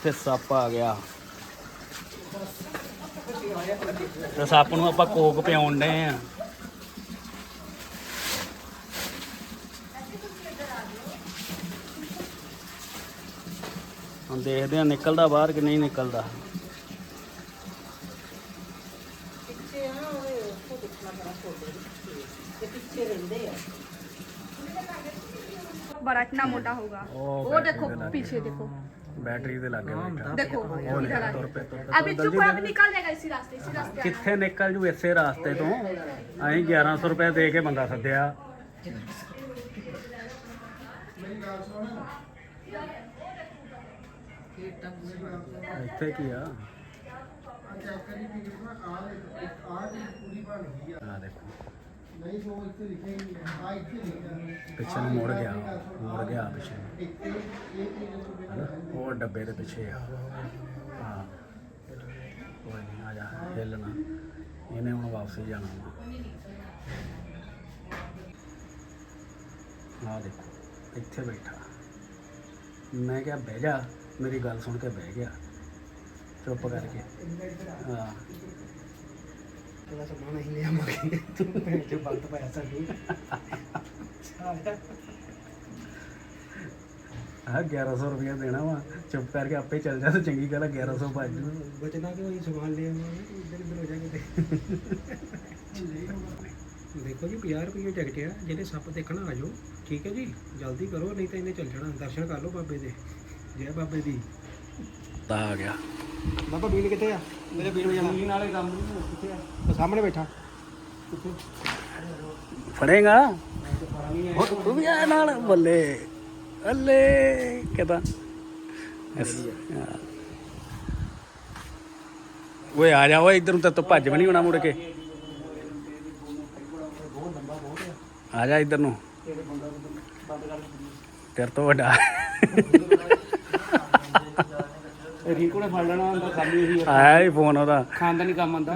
ਇੱਥੇ ਸੱਪ ਆ ਗਿਆ ਤੇ ਸੱਪ ਨੂੰ ਆਪਾਂ ਕੋਕ ਪਿਆਉਣ ਡਏ ਆ ਹੁਣ ਦੇਖਦੇ ਆ ਨਿਕਲਦਾ ਬਾਹਰ ਕਿ ਨਹੀਂ ਨਿਕਲਦਾ ਪਿੱਛੇ ਆ ਉਹਦੇ ਉਹ ਦੇਖਣਾ ਬੜਾ ਛੋਟੇ ਤੇ ਪਿੱਛੇ ਰਹਿੰਦੇ ਆ बड़ा इतना मोटा होगा ਉਹ वो देखो पीछे देखो ਬੈਟਰੀ ਦੇ ਲੱਗੇ ਬੈਠਾ देखो ਉਹ इधर ਤੁਰ आ ਪਏ ਤੁਰ ਪਏ। अभी चुप अभी निकल जाएगा इसी रास्ते इसी रास्ते आना। ਕਿੱਥੇ ਨਿਕਲ ਜੂ ਇਸੇ ਰਾਸਤੇ ਤੋਂ ਅਸੀਂ 1100 ਰੁਪਏ ਦੇ ਕੇ ਬੰਦਾ ਸੱਦਿਆ ਇੱਥੇ ਕੀ ਆ ਆ ਦੇਖੋ ਪਿੱਛੇ ਨੂੰ ਮੁੜ ਗਿਆ ਮੁੜ ਗਿਆ ਪਿੱਛੇ। ਨੂੰ ਹਨਾ? ਉਹ ਡੱਬੇ ਦੇ ਪਿੱਛੇ ਆ। ਹਾਂ। ਕੋਈ ਨਹੀਂ ਆ ਜਾ ਹਿੱਲਣਾ। ਇਹਨੇ ਹੁਣ ਵਾਪਸ ਜਾਣਾ ਵਾ। ਆ ਦੇਖੋ ਇੱਥੇ ਬੈਠਾ। ਮੈਂ ਕਿਹਾ ਬਹਿ ਜਾ। ਮੇਰੀ ਗੱਲ ਸੁਣ ਕੇ ਬਹਿ ਗਿਆ। ਚੁੱਪ ਕਰਕੇ। ਹਾਂ। ਥੋੜਾ ਸਮਾਨ ਅਸੀਂ ਲੈ ਆਵਾਂਗੇ। ਤੂੰ ਭੈਣ ਚੋ ਬੰਦ ਪਾਇਆ ਸਾਨੂੰ। ਆ 1100 ਰੁਪਏ ਦੇਣਾ ਵਾ। ਚੁੱਪ ਕਰਕੇ ਆਪੇ ਚੱਲ ਜਾ ਤੇ ਚੰਗੀ ਗੱਲ ਆ 1100 ਭੱਜ ਜੂ ਬਚਣਾ ਕਿ ਅਸੀਂ ਸਮਾਨ ਲੈ ਆਵਾਂਗੇ? ਇੱਧਰ ਇੱਧਰ ਹੋ ਜਾਗੇ ਦੇਖੋ ਜੀ 50 ਰੁਪਏ ਟਿਕਟ ਆ। ਜਿਹੜੇ ਸੱਪ ਦੇਖਣਾ ਆ ਜਾਓ ਠੀਕ ਹੈ ਜੀ? ਜਲਦੀ ਕਰੋ ਨਹੀਂ ਤਾਂ ਇਹਨੇ ਚੱਲ ਜਾਣਾ। ਦਰਸ਼ਨ ਕਰ ਲਓ ਬਾਬੇ ਦੇ। ਜੈ ਬਾਬੇ ਦੀ। ਤਾਂ ਆ ਗਿਆ। ਬਾਬਾ ਬੀਨ ਕਿੱਥੇ ਆ? ਮੇਰੇ ਹੋ ਜਾਣਾ। ਨਾਲੇ ਕੰਮ ਕਿੱਥੇ ਆ? ਉਹ ਸਾਹਮਣੇ ਬੈਠਾ। ਫੜੇਗਾ? ਤੂੰ ਵੀ ਆ ਨਾਲ? ਬੱਲੇ। ਅੱਲੇ ਕਿਦਾਂ? ਓਏ ਆ ਜਾ ਓਏ ਇਧਰ ਨੂੰ ਤਾਂ ਤੂੰ ਭੱਜ ਵੀ ਨਹੀਂ ਹੋਣਾ ਮੁੜ ਕੇ। ਆ ਜਾ ਇਧਰ ਨੂੰ। ਤੇਰੇ ਤੋਂ ਵੱਡਾ। ਰੀਕੋ ਨੇ ਫੜ ਲੈਣਾ ਹੁੰਦਾ ਖਾਲੀ ਹੀ ਆਇਆ ਹੀ ਫੋਨ ਉਹਦਾ। ਖਾਂਦਾ ਨਹੀਂ ਕੰਮ ਆਂਦਾ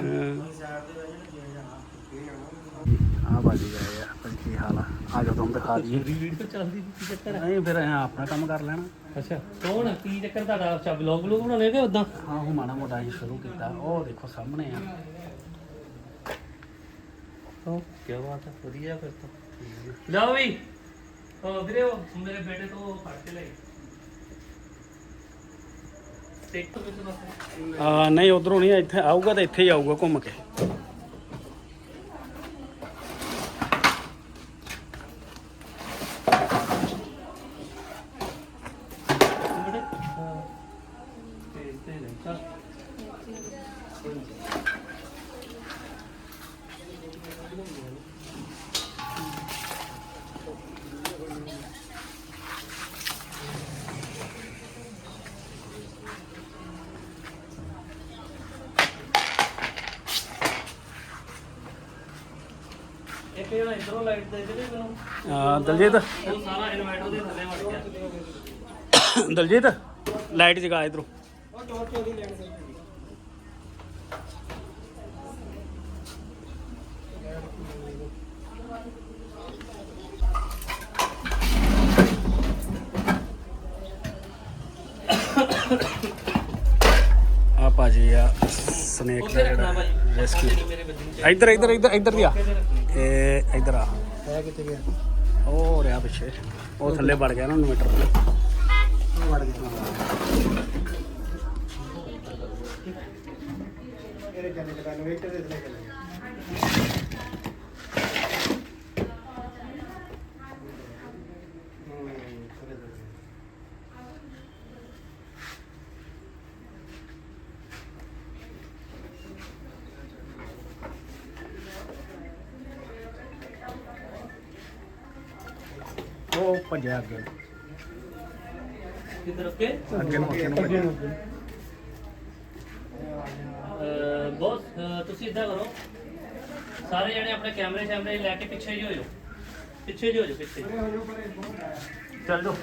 ਆ ਬਾਜੀ ਗਏ ਆ ਭਾਈ ਕੀ ਹਾਲ ਆ। ਆ ਜਾ ਤੁਹਾਨੂੰ ਦਿਖਾ ਦਈਏ। ਰੀਡ ਤਾਂ ਚੱਲਦੀ ਕੀ ਚੱਕਰ ਨਹੀਂ ਫਿਰ ਅਸੀਂ ਆਪਣਾ ਕੰਮ ਕਰ ਲੈਣਾ। ਅੱਛਾ ਕੌਣ ਕੀ ਚੱਕਰ ਤੁਹਾਡਾ? ਅੱਛਾ ਵਲੌਗ ਵਲੌਗ ਬਣਾਉਣੇ ਕਿ ਉਦਾਂ ਹਾਂ ਉਹ ਮਾੜਾ ਮੋਟਾ ਅਸੀਂ ਸ਼ੁਰੂ ਕੀਤਾ। ਉਹ ਦੇਖੋ ਸਾਹਮਣੇ ਆ। ਉਹ ਕੀ ਬਾਤ ਹੈ ਵਧੀਆ ਫਿਰ ਤਾਂ। ਲਓ ਵੀ। ਉਹ ਵੀਰੇ ਉਹ ਮੇਰੇ ਬੇਟੇ ਤੋਂ ਫੜ ਕੇ ਲੈ ਟੇਕ ਤੋਂ ਵਿੱਚ ਨਾ ਆ ਨਹੀਂ ਉਧਰੋਂ ਨਹੀਂ ਇੱਥੇ ਆਊਗਾ ਤਾਂ ਇੱਥੇ ਹੀ ਆਊਗਾ ਘੁੰਮ ਕੇ ਬੇਟੇ ਹਾਂ ਤੇ ਤੇ ਲੈ ਚੱਲ ਇੱਕ ਜਣਾ ਇਧਰੋਂ ਲਾਈਟ ਦੇ ਦੇ ਮੈਨੂੰ ਆ ਦਲਜੀਤ? ਉਹ ਸਾਰਾ ਇਨਵਰਟਰ ਦੇ ਥੱਲੇ ਵੜ ਗਿਆ। ਦਲਜੀਤ ਲਾਈਟ ਜਗਾ ਇਧਰੋਂ। ਆ ਭਾਜੀ ਆ ਸਨੇਕ ਦਾ ਉੱਥੇ ਰੱਖਣਾ ਜਿਹੜਾ ਭਾਈ ਰੈਸਕਿਊ ਮੇਰੇ ਬੱਚੇ ਇੱਧਰ ਇੱਧਰ ਇੱਧਰ ਇੱਧਰ ਦੀ ਆ। ਇਹ ਇੱਧਰ ਆ। ਹੈ ਕਿੱਥੇ ਗਿਆ? ਉਹ ਰਿਹਾ ਪਿੱਛੇ। ਉਹ ਥੱਲੇ ਵੜ ਗਿਆ ਨਾ ਇਨਵੇਟਰ ਤੇ। ਉਹ ਵੜ ਗਿਆ। ਇਹਦੇ ਚੱਲੇ ਚਲਾ ਇਨਵੇਟਰ ਦੇ ਥੱਲੇ ਚੱਲੇ ਭੱਜਿਆ ਅੱਗੇ। ਕਿੱਧਰ ਅੱਗੇ ਅੱਗੇ ਨੂੰ। ਅੱਗੇ ਨੂੰ ਭੱਜਿਆ ਬੋਸ ਤੁਸੀਂ ਇਦਾਂ ਕਰੋ। ਸਾਰੇ ਜਣੇ ਆਪਣੇ ਕੈਮਰੇ ਸ਼ੈਮਰੇ ਲੈ ਕੇ ਪਿੱਛੇ ਜਿਹੇ ਹੋ ਜਾਓ। ਪਿੱਛੇ ਜਿਹੇ ਹੋ ਜਾਓ ਪਿੱਛੇ। ਚੱਲ ਜਾਓ।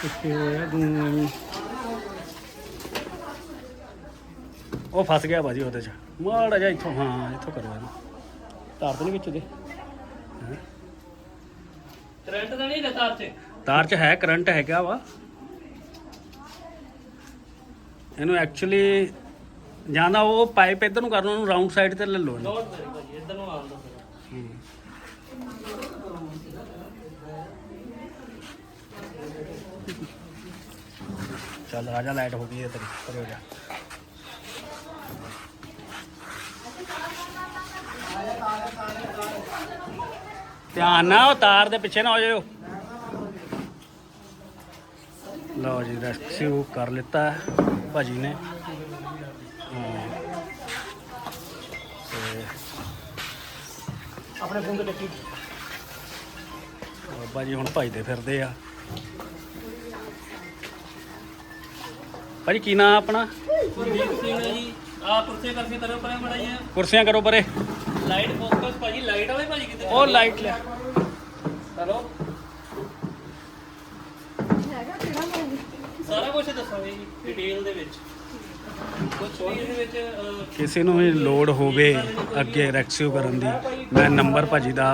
ਪਿੱਛੇ ਹੋਇਆ ਤੂੰ ਉਹ ਫਸ ਗਿਆ ਬਾਜੀ ਉਹਦੇ ਚ। ਮਾੜਾ ਜਿਹਾ ਇੱਥੋਂ ਹਾਂ ਇੱਥੋਂ ਕਰੋ ਇਹਨੂੰ ਤਾਰ ਤੋਂ ਨਹੀਂ ਵਿੱਚ ਦੇ? ਕਰੰਟ ਤਾਂ ਨਹੀਂ ਤਾਰ 'ਚ ਤਾਰ 'ਚ ਹੈ ਕਰੰਟ ਹੈਗਾ ਵਾ। ਇਹਨੂੰ ਐਕਚੁਅਲੀ ਜਾਂ ਤਾਂ ਉਹ ਪਾਈਪ ਇੱਧਰ ਨੂੰ ਕਰਨਾ ਉਹਨੂੰ ਰਾਉਂਡ ਸਾਈਡ ਤੇ ਲੈ ਲਓ ਇਹਨੂੰ। ਲੋਡ ਦੇ ਭਾਜੀ ਇੱਧਰ ਨੂੰ ਆਉਂਦਾ ਫਿਰ। ਚੱਲ ਰਾਜਾ ਲਾਈਟ ਹੋ ਗਈ ਹੈ ਤੇਰੀ ਪਰੇ ਹੋ ਜਾ। ਧਿਆਨ ਨਾਲ ਉਹ ਤਾਰ ਦੇ ਪਿੱਛੇ ਨਾ ਹੋ ਜਾਇਓ। ਲਓ ਜੀ ਰੈਸਕਿਊ ਕਰ ਲਿੱਤਾ ਭਾਜੀ ਨੇ। ਆਪਣੇ ਫੋਨ ਤੇ ਟੱਕੀ। ਬਾਬਾ ਜੀ ਹੁਣ ਭਜਦੇ ਫਿਰਦੇ ਆ। ਭਾਜੀ ਕੀ ਨਾਂ ਆਪਣਾ? ਕੁਲਦੀਪ ਸਿੰਘ ਹੈ ਜੀ। ਆ ਪਰੇ ਕੁਰਸੀਆਂ ਕਰੋ ਪਰੇ। ਲਾਈਟ ਫੋਕਸ ਭਾਜੀ ਲਾਈਟ ਵਾਲੇ ਭਾਜੀ ਕਿਤੇ ਉਹ ਲਾਈਟ ਲਿਆ ਚਲੋ ਸਾਰਾ ਕੁਝ ਦੱਸਾਂਗੇ ਜੀ ਡਿਟੇਲ ਦੇ ਵਿੱਚ। ਕੁਝ ਵੀ ਇਹਦੇ ਵਿੱਚ ਅਹ, ਕਿਸੇ ਨੂੰ ਵੀ ਲੋਡ ਹੋਵੇ ਅੱਗੇ ਰੈਕਸਿਊ ਕਰਨ ਦੀ ਮੈਂ ਨੰਬਰ ਭਾਜੀ ਦਾ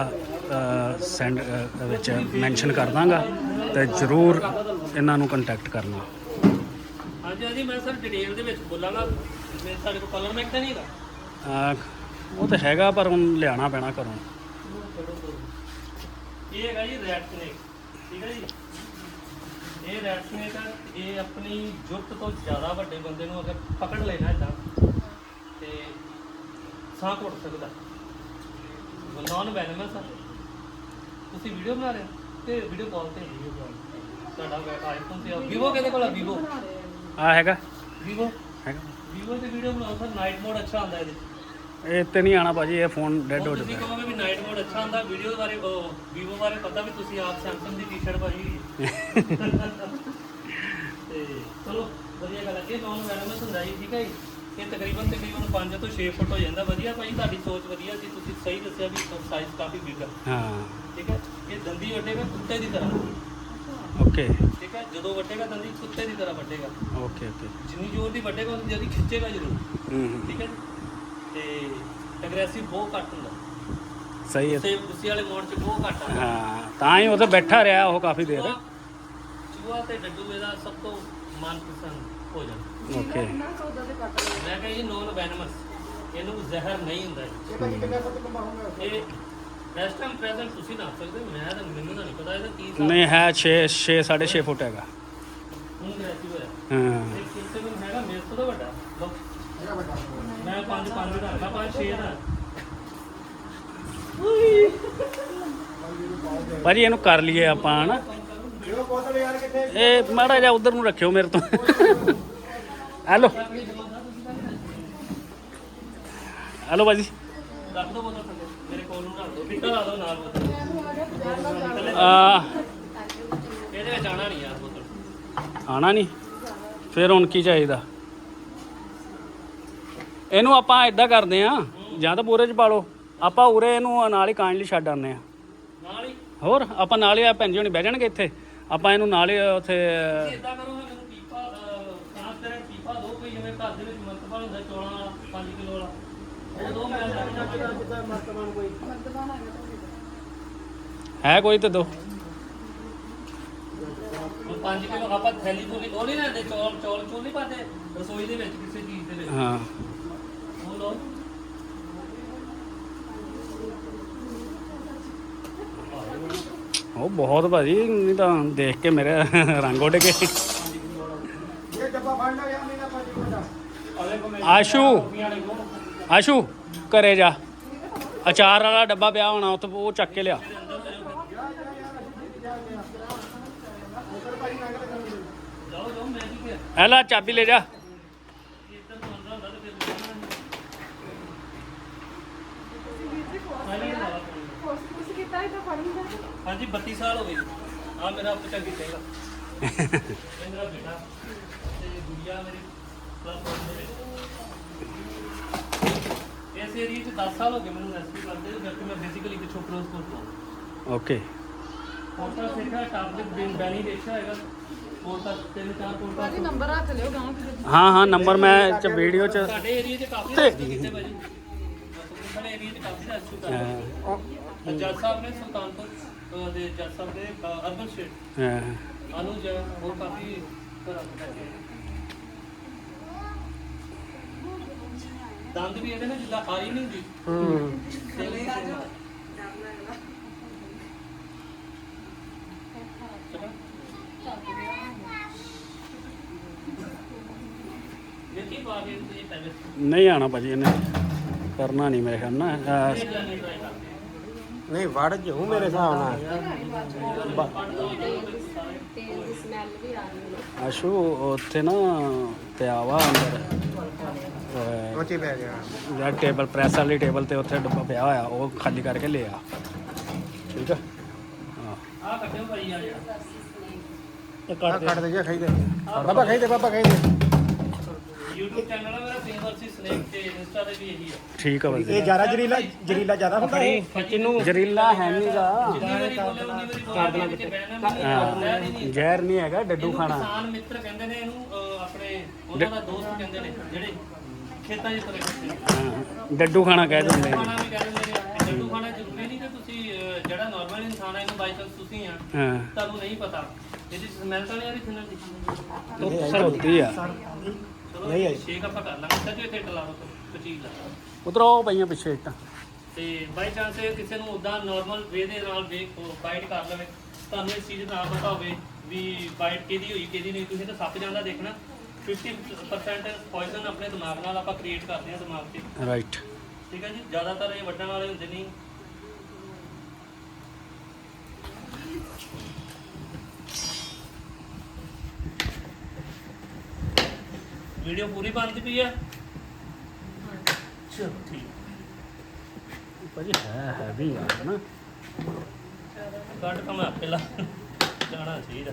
ਸੈਂਡ ਵਿੱਚ ਮੈਂਸ਼ਨ ਕਰ ਦਾਂਗਾ ਤੇ ਜਰੂਰ ਇਹਨਾਂ ਨੂੰ ਕੰਟੈਕਟ ਕਰਨਾ। ਹਾਂਜੀ ਹਾਂਜੀ ਮੈਂ ਸਰ ਡਿਟੇਲ ਦੇ ਵਿੱਚ ਬੋਲਾਂਗਾ। ਮੈਂ ਸਾਡੇ ਕੋਲ ਕਲਰ ਮੈਕ ਤਾਂ ਨਹੀਂ ਹੈਗਾ। ਅਹ, ਉਹ ਤਾਂ ਹੈਗਾ ਪਰ ਹੁਣ ਲਿਆਣਾ ਪੈਣਾ ਘਰੋਂ। ਇਹ ਹੈਗਾ ਜੀ ਰੈਡ ਸਨੇਕ ਠੀਕ ਹੈ ਜੀ? ਇਹ ਰੈਡ ਸਨੇਕ ਹੈ ਇਹ ਆਪਣੀ ਜੁੱਟ ਤੋਂ ਜ਼ਿਆਦਾ ਵੱਡੇ ਬੰਦੇ ਨੂੰ ਅਗਰ ਪਕੜ ਲੈਣਾ ਇਦਾਂ ਤੇ ਸਾਹ ਘੁੱਟ ਸਕਦਾ। ਨੌਨ ਵੈਨਮਸ ਹੈ ਤੁਸੀਂ ਵੀਡੀਓ ਬਣਾ ਰਹੇ ਤੇ ਵੀਡੀਓ ਕਾਲ ਤੇ ਵੀਡੀਓ ਕਾਲ ਤੁਹਾਡਾ ਆਈਫੋਨ ਤੇ ਵੀਵੋ ਕਿਹਦੇ ਕੋਲ ਆ? ਵੀਵੋ ਆ ਹੈਗਾ। ਵੀਵੋ ਹੈਗਾ। ਵੀਵੋ ਤੇ ਵੀਡੀਓ ਬਣਾਓ ਸਰ। ਨਾਈਟ ਮੋਡ ਅੱਛਾ ਆਉਂਦਾ ਇਹਦੇ। ਇਹ ਤੇ ਨਹੀਂ ਆਣਾ ਭਾਜੀ ਇਹ ਫੋਨ ਡੈਡ ਹੋ ਤੁਸੀਂ ਚੁੱਕਾ। ਕਹੋਗੇ ਵੀ ਨਾਈਟ ਮੋਡ ਅੱਛਾ ਹੁੰਦਾ ਵੀਡੀਓ ਬਾਰੇ ਵੀਵੋ ਬਾਰੇ ਪਤਾ ਵੀ ਤੁਸੀਂ ਆਪ ਸੈਮਸੰਗ ਦੀ ਟੀ-ਸ਼ਰਟ ਪਾਈ ਤੇ ਚਲੋ ਵਧੀਆ ਗੱਲ ਹੈ ਇਹ ਨੌਨ ਹੁੰਦਾ ਜੀ ਠੀਕ ਹੈ ਜੀ? ਇਹ ਤਕਰੀਬਨ ਤਕਰੀਬਨ 5 ਤੋਂ 6 ਫੁੱਟ ਹੋ ਜਾਂਦਾ। ਵਧੀਆ ਭਾਈ ਤੁਹਾਡੀ ਸੋਚ ਵਧੀਆ ਸੀ। ਤੁਸੀਂ ਸਹੀ ਦੱਸਿਆ ਵੀ ਸਾਈਜ਼ ਕਾਫੀ ਬਿਗ ਹੈ ਹਾਂ। ਠੀਕ ਹੈ ਇਹ ਦੰਦੀ ਵੱਡੇਗਾ ਕੁੱਤੇ ਦੀ ਤਰ੍ਹਾਂ। ਓਕੇ। ਠੀਕ ਹੈ ਜਦੋਂ ਵੱਡੇਗਾ ਦੰਦੀ ਕੁੱਤੇ ਦੀ ਤਰ੍ਹਾਂ ਵੱਡੇਗਾ ਓਕੇ ਓਕੇ। ਜਿੰਨੀ ਜ਼ੋਰ ਦੀ ਵੱਡੇਗਾ ਉਨੀ ਜਲਦੀ ਖਿੱਚੇਗਾ ਜ਼ਰੂਰ। ਹੂੰ ਹੂੰ। ਠੀਕ ਹੈ ਜੀ? ਤੇ ਐਗਰੈਸਿਵ ਬਹੁਤ ਘੱਟ ਹੁੰਦਾ। ਸਹੀ ਹੈ। ਗੁੱਸੇ ਗੁੱਸੇ ਵਾਲੇ ਮੋਡ 'ਚ ਬਹੁਤ ਘੱਟ ਆਉਂਦਾ ਹਾਂ ਤਾਂ ਹੀ ਉੱਥੇ ਬੈਠਾ ਰਿਹਾ ਉਹ ਕਾਫੀ ਦੇਰ। ਚੂਹਾ- ਤੇ ਡੱਡੂ ਇਹਦਾ ਸਭ ਤੋਂ ਮਨਪਸੰਦ ਭੋਜਨ ਓਕੇ। ਮੈਂ ਕਹਿੰਦਾ ਜੀ ਨੋਨ ਵੈਨਮਸ ਇਹਨੂੰ ਜ਼ਹਿਰ ਨਹੀਂ ਹੁੰਦਾ ਜੀ। ਇਹ ਇਸ ਟਾਈਮ ਪ੍ਰੈਜ਼ੈਂਟ ਤੁਸੀਂ ਨਾ ਸਕਦੇ ਮੈਂ ਤਾਂ ਮੈਨੂੰ ਤਾਂ ਨਹੀਂ ਪਤਾ ਇਹਦਾ ਕੀ ਨਹੀਂ ਹੈ 6 6 6.5 ਫੁੱਟ ਹੈਗਾ। ਹੁਣ ਗ੍ਰੈਸਿਵ ਹੋਇਆ? ਹਾਂ। ਇਹ ਕਿਸੇ ਨੂੰ ਹੈਗਾ ਮੇਰੇ ਤੋਂ ਤਾਂ ਵੱਡਾ। ਮੈਂ ਦਾ ਮੈਂ ਦਾ ਭਾਜੀ ਇਹਨੂੰ ਕਰ ਲਈਏ ਆਪਾਂ ਹਨਾ? ਇਹ ਮਾੜਾ ਜਿਹਾ ਉਧਰ ਨੂੰ ਰੱਖਿਓ ਮੇਰੇ ਤੋਂ। ਹੈਲੋ। ਹੈਲੋ ਭਾਜੀ। ਰੱਖ ਦੋ ਬੋਤਲ ਥੱਲੇ ਮੇਰੇ ਕੋਲ ਨੂੰ ਰੱਖ ਦੋ ਫਿੱਟਾ ਲਾ ਦੋ ਨਾਲ ਬੋਤਲ ਆ। ਇਹਦੇ ਵਿੱਚ ਆਣਾ ਨਹੀਂ ਯਾਰ ਬੋਤਲ ਆਣਾ ਨਹੀਂ। ਫਿਰ ਹੁਣ ਕੀ ਚਾਹੀਦਾ? ਇਹਨੂੰ ਆਪਾਂ ਇਦਾਂ ਕਰਦੇ ਆ ਜਾਂ ਤਾਂ ਪੂਰੇ ਚ ਪਾ ਲਓ। ਆਪਾਂ ਉਰੇ ਇਹਨੂੰ ਨਾਲ ਹੀ ਕਾਂਡਲੀ ਛੱਡ ਆਉਂਦੇ ਆ ਨਾਲ ਹੀ? ਹੋਰ ਆਪਾਂ ਨਾਲ ਹੀ ਆ ਭੈਣ ਜੀ ਹੁਣੀ ਬਹਿ ਜਾਣਗੇ ਇੱਥੇ। ਆਪਾਂ ਇਹਨੂੰ ਨਾਲ ਹੀ ਉੱਥੇ ਇਦਾਂ ਕਰੋ ਮੈਨੂੰ ਪੀਪਾ ਟ੍ਰਾਂਸਪੇਰੈਂਟ ਪੀਪਾ ਦੋ ਕੋਈ ਜਿਵੇਂ ਘਰ ਦੇ ਵਿੱਚ ਮਰਤਬਾ ਹੁੰਦਾ ਚੌਲਾਂ ਵਾਲਾ 5 ਕਿਲੋ ਵਾਲਾ। ਉਹ ਦੋ ਮੈਂ ਹੈ ਕੋਈ ਤੇ ਦੋ। 5 ਕਿਲੋ ਆਪਾਂ ਥੈਲੀ ਥੂਲੀ ਉਹ ਨਹੀਂ ਲੈਂਦੇ ਚੌਲ ਚੌਲ ਚੂਲ ਨਹੀਂ ਪਾਉਂਦੇ ਰਸੋਈ ਦੇ ਵਿੱਚ ਕਿਸੇ ਚੀਜ਼ ਦੇ ਵਿੱਚ। ਹਾਂ। ਉਹ ਉਹ ਬਹੁਤ ਭਾਜੀ ਨਹੀਂ ਤਾਂ ਦੇਖ ਕੇ ਮੇਰੇ ਰੰਗ ਉੱਡ ਗਏ ਆਸ਼ੂ ਆਸ਼ੂ ਘਰੇ ਜਾ ਅਚਾਰ ਵਾਲਾ ਡੱਬਾ ਪਿਆ ਹੋਣਾ ਉੱਥੇ ਉਹ ਚੱਕ ਕੇ ਲਿਆ ਜਾਓ ਚਾਬੀ ਲੈ ਜਾ ਇੱਧਰ ਨੂੰ ਆਉਂਦਾ ਹੁੰਦਾ ਤੇ ਫਿਰ ਪਹਿਲਾਂ ਹੀ ਲਾ ਲਾ ਪਾਣੀ। ਹਾਂਜੀ 32 ਸਾਲ ਹੋ ਗਏ ਆ ਮੇਰਾ ਆਪ ਚੰਗੀ ਚਾਹੀਦਾ ਇਹ ਮੇਰਾ ਬੇਟਾ। ਤੇ ਗੁੜੀਆ ਮੇਰੀ ਪਲੱਸ 1 ਦੇ ਵਿੱਚ। ਇਸ ਏਰੀਏ 'ਚ 10 ਸਾਲ ਹੋ ਗਏ ਮੈਨੂੰ ਰੈਸਕਿਊ ਕਰਦੇ ਜਦ ਕਿ ਮੈਂ ਬੇਸਿਕਲੀ ਪਿੱਛੋਂ ਫਿਰੋਜ਼ਪੁਰ ਤੋਂ ਓਕੇ ਪੋਰਟਲ ਦੇਖਿਆ ਟਾਪ ਦੇ ਬਿਨ ਬੈਨੀ ਦੇਖਿਆ ਹੈਗਾ ਪੋਰਟਲ ਤਿੰਨ ਚਾਰ ਪੋਰਟਲ ਨੰਬਰ ਰੱਖ ਲਿਓ ਗਾਂ ਕਿ ਹਾਂ ਹਾਂ ਨੰਬਰ ਮੈਂ ਚ ਵੀਡੀਓ ਚ ਸਾਡੇ ਏਰੀਏ 'ਚ ਕਾਫੀ ਰੈਸਕਿਊ ਕੀਤੇ ਭਾਜੀ। ਸਾਡੇ ਏਰੀਏ 'ਚ ਕਾਫੀ ਰੈਸਕਿਊ ਕਰਦੇ। ਅਹ, ਜੱਜ ਸਾਹਿਬ ਨੇ ਸੁਲਤਾਨਪੁਰ ਦੇ ਜੱਜ ਸਾਹਿਬ ਦੇ ਅਹ, ਅਰਬਨ ਸਟੇਟ ਹਾਂ ਅਨੁਜ ਹੈ, ਹੋਰ ਕਾਫੀ ਘਰਾਂ ਤੋਂ ਲੈ ਕੇ ਆਏ। ਦੰਦ ਵੀ ਇਹਦੇ ਨਾਲ ਜਿੱਦਾਂ ਆਈ ਨਹੀਂ ਹੁੰਦੀ ਹੂੰ same to same ਆ। ਚਲੋ। ਦੇਖੀ ਪਾ ਕੇ ਤੁਸੀਂ ਪਹਿਲੇ ਨਹੀਂ ਆਣਾ ਭਾਜੀ ਇਹਨੇ ਕਰਨਾ ਨਹੀਂ ਮੇਰੇ ਖਿਆਲ ਨਾਲ ਇਹ। ਨਹੀਂ ਵੜ ਜਾਊ ਮੇਰੇ ਹਿਸਾਬ ਨਾਲ। ਆਸ਼ੂ ਉੱਥੇ ਨਾ ਪਿਆ ਵਾ ਅੰਦਰ ਉੱਚੀ ਪੈ ਗਿਆ। ਜਿਹੜਾ ਟੇਬਲ ਪ੍ਰੈਸ ਵਾਲੀ ਟੇਬਲ ਤੇ ਉੱਥੇ ਡੱਬਾ ਪਿਆ ਹੋਇਆ ਉਹ ਖਾਲੀ ਕਰਕੇ ਲੈ ਆ ਠੀਕ ਆ? ਹਾਂ। ਆਹ ਕੱਢਿਓ ਭਾਈ ਆ ਜਾ ਇਹ ਆ ਕੱਟ ਦੇ ਜਾ ਖਾਈ ਦੇ। ਬਾਬਾ ਖਾਈ ਦੇ ਬਾਬਾ ਖਾਈ ਦੇ। YouTube ਚੈਨਲ ਆ ਮੇਰਾ ਸਿੰਗਰ ਸਨੇਕ ਤੇ ਇੰਸਟਾ ਤੇ ਵੀ ਇਹੀ ਆ। ਠੀਕ ਆ ਇਹ ਜ਼ਿਆਦਾ ਜਰੀਲਾ ਜਰੀਲਾ ਜ਼ਿਆਦਾ ਹੁੰਦਾ ਹੈ ਜ਼ਰੀਲਾ ਹੈ ਨਹੀਂਗਾ ਜਿੰਨੀ ਵਾਰੀ ਬੋਲੇ ਉਨੀ ਵਾਰੀ ਬੋਲਣਾ ਵਿੱਚ ਬਹਿਣਾ ਵੀ ਨਹੀਂ ਲੈ ਨਹੀਂ। ਜ਼ਹਿਰ ਨਹੀਂ ਹੈਗਾ ਡੱਡੂ ਇਹਨੂੰ ਖਾਣਾ। ਕਿਸਾਨ ਮਿੱਤਰ ਕਹਿੰਦੇ ਨੇ ਇਹਨੂੰ ਅਹ, ਆਪਣੇ ਉਹਨਾਂ ਦਾ ਦੋਸਤ ਕਹਿੰਦੇ ਨੇ ਜਿਹੜੇ ਖੇਤਾਂ 'ਚ ਤੁਰੇ ਫਿਰਦੇ ਨੇ। ਹਾਂ, ਡੱਡੂ ਖਾਣਾ ਕਹਿ ਦਿੰਦੇ ਨੇ। ਖਾਣਾ ਵੀ ਕਹਿ ਦਿੰਦੇ ਨੇ ਤੇ ਲੱਡੂ ਖਾਣਾ ਜ਼ਰੂਰੀ ਨਹੀਂ ਕਿ ਤੁਸੀਂ ਅਹ, ਜਿਹੜਾ ਨਾਰਮਲ ਇਨਸਾਨ ਹੈ ਇਹਨੂੰ ਬਾਈ ਚਾਂਸ ਤੁਸੀਂ ਆ ਹਾਂ। ਤੁਹਾਨੂੰ ਨਹੀਂ ਪਤਾ। ਇਹਦੀ ਸਮੈਲ ਤਾਂ ਨਹੀਂ ਆ ਰਹੀ ਥਿਨਰ ਦੀ ਧੋਤੀ ਆ। ਨਹੀਂ ਆਈ। ਸ਼ੇਕ ਆਪਾਂ ਕਰ ਲਾਂਗੇ। ਸੱਜੋ ਇੱਥੇ ਟਲਾ ਲਓ ਪਚੀਜ ਲਾ ਉਧਰ ਉਹ ਪਈਆਂ ਪਿੱਛੇ ਇੱਟਾਂ। ਤੇ ਬਾਈ ਚਾਂਸ ਕਿਸੇ ਨੂੰ ਉਦਾਂ ਨਾਰਮਲ ਵੇ ਦੇ ਨਾਲ ਵੇ ਬਾਈਟ ਕਰ ਲਵੇ। ਤੁਹਾਨੂੰ ਇਸ ਚੀਜ਼ ਦਾ ਨਾ ਪਤਾ ਹੋਵੇ ਵੀ ਬਾਈਟ ਕਿਹਦੀ ਹੋਈ ਕਿਹਦੀ ਨਹੀਂ। ਤੁਸੀਂ ਤਾਂ ਸੱਪ ਜਾਂਦਾ ਦੇਖਣਾ। 50% ਪੋਇਜ਼ਨ ਆਪਣੇ ਦਿਮਾਗ ਨਾਲ ਆਪਾਂ ਕ੍ਰੀਏਟ ਕਰਦੇ ਹਾਂ ਦਿਮਾਗ 'ਚ। ਰਾਈਟ ਠੀਕ ਹੈ ਜੀ? ਜ਼ਿਆਦਾਤਰ ਇਹ ਵੱਢਣ ਵਾਲੇ ਹੁੰਦੇ ਨਹੀਂ। ਵੀਡੀਓ ਪੂਰੀ ਬਣਦੀ ਪਈ ਆ? ਚਲੋ ਠੀਕ। ਭਾਜੀ ਹੈ ਹੈਵੀ ਆ ਨਾ? ਕੱਟ ਕਮ ਆਪੇ ਲਾ ਜਾਣਾ ਚਾਹੀਦਾ।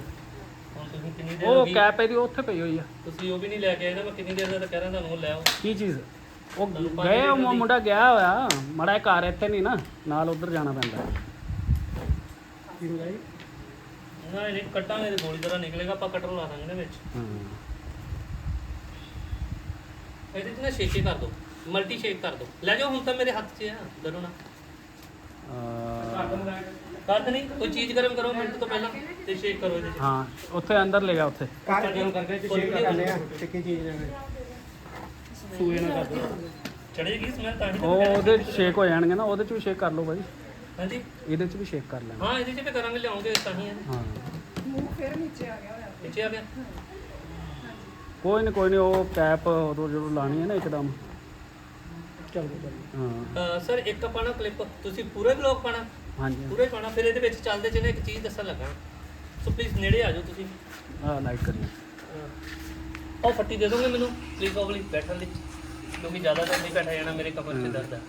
ਹੁਣ ਤੁਸੀਂ ਕਿੰਨੀ ਦੇਰ ਉਹ ਹੋ ਗਈ? ਕੈਪ ਇਹਦੀ ਉੱਥੇ ਪਈ ਹੋਈ ਆ। ਤੁਸੀਂ ਉਹ ਵੀ ਨਹੀਂ ਲੈ ਕੇ ਆਏ ਨਾ ਮੈਂ ਕਿੰਨੀ ਦੇਰ ਦਾ ਕਹਿ ਰਿਹਾ ਤੁਹਾਨੂੰ ਉਹ ਲੈ ਆਓ। ਕੀ ਚੀਜ਼? ਉਹ ਪੰਜ ਗਏ ਉਹ ਲੀਟਰ ਦੀ- ਮੁੰਡਾ ਗਿਆ ਹੋਇਆ। ਮੜਾ ਘਰ ਇੱਥੇ ਨਹੀਂ ਨਾ ਨਾਲ ਉਧਰ ਜਾਣਾ ਪੈਂਦਾ। ਕੀ ਮਗਾਈ ਨਾ ਇਹ ਕੱਟਾਂਗੇ ਤੇ ਗੋਲੀ ਤਰ੍ਹਾਂ ਨਿਕਲੇਗਾ ਆਪਾਂ ਕਟਰ ਲਾ ਦਾਂਗੇ ਨਾ ਵਿੱਚ। ਹਾਂ। ਇਹਦੇ 'ਚ ਨਾ ਸ਼ੇਕੇ ਕਰ ਦਿਓ ਮਲਟੀ ਸ਼ੇਕ ਕਰ ਦਿਓ ਲੈ ਜਾਓ ਹੁਣ ਤਾਂ ਮੇਰੇ ਹੱਥ 'ਚ ਆ ਡਰੋ ਨਾ ਕਰ ਨਹੀਂ ਕੋਈ ਚੀਜ਼ ਗਰਮ ਕਰੋ ਮਿੰਟ ਤੋਂ ਪਹਿਲਾਂ ਤੇ ਸ਼ੇਕ ਕਰੋ ਇਹਦੇ 'ਚ। ਹਾਂ ਉੱਥੇ ਅੰਦਰ ਲੈ ਗਿਆ ਉੱਥੇ। ਕਾਰ ਗਰਮ ਕਰਕੇ ਤੇ ਸ਼ੇਕ ਕਰਨੇ ਆ ਟਿੱਕੀ ਚੀਜ਼ ਨਾਲ। ਸੂਏ ਨਾਲ ਕਰ ਚੜੇਗੀ ਸਮੈਲ ਤਾਂ ਹੀ ਤਾਂ ਉਹ ਉਹਦੇ। ਸ਼ੇਕ ਹੋ ਜਾਣਗੇ ਨਾ ਉਹਦੇ ਚ ਵੀ ਸ਼ੇਕ ਕਰ ਲਓ ਭਾਜੀ ਹਾਂਜੀ। ਇਹਦੇ ਚ ਵੀ ਸ਼ੇਕ ਕਰ ਲੈਣਾ। ਹਾਂ ਇਹਦੇ 'ਚ ਵੀ ਕਰਾਂਗੇ ਲਿਆਉਂਗੇ ਤਾਂ ਹੀ ਹੈ। ਹਾਂ ਪਿੱਛੇ ਆ ਗਿਆ। ਕੋਈ ਨਹੀਂ ਕੋਈ ਨਹੀਂ ਉਹ ਕੈਪ ਉਦੋਂ ਜਦੋਂ ਲਾਣੀ ਹੈ ਨਾ ਇੱਕਦਮ। ਚੱਲ ਹਾਂ। ਸਰ ਇੱਕ ਪਾਣਾ ਕਲਿੱਪ ਤੁਸੀਂ ਪੂਰੇ ਬਲੌਗ ਪਾਣਾ? ਹਾਂਜੀ। ਪੂਰੇ ਪਾਣਾ ਫਿਰ ਇਹਦੇ ਵਿੱਚ ਚੱਲਦੇ ਚ ਨਾ ਇੱਕ ਚੀਜ਼ ਦੱਸਣ ਲੱਗਾ। ਸੋ ਪਲੀਜ਼ ਨੇੜੇ ਆ ਜਾਓ ਤੁਸੀਂ। ਆ ਲਾਈਕ ਕਰੀਏ। ਅਹ ਉਹ ਫੱਟੀ ਦੇ ਦੋਗੇ ਮੈਨੂੰ? ਪਲੀਜ਼ ਉਹ ਵਾਲੀ ਬੈਠਣ ਲਈ ਕਿਉਂਕਿ ਜ਼ਿਆਦਾ ਦੇਰ ਨਹੀਂ ਬੈਠਾ ਜਾਣਾ ਮੇਰੇ ਕਮਰ 'ਚ ਦਰਦ ਹੈ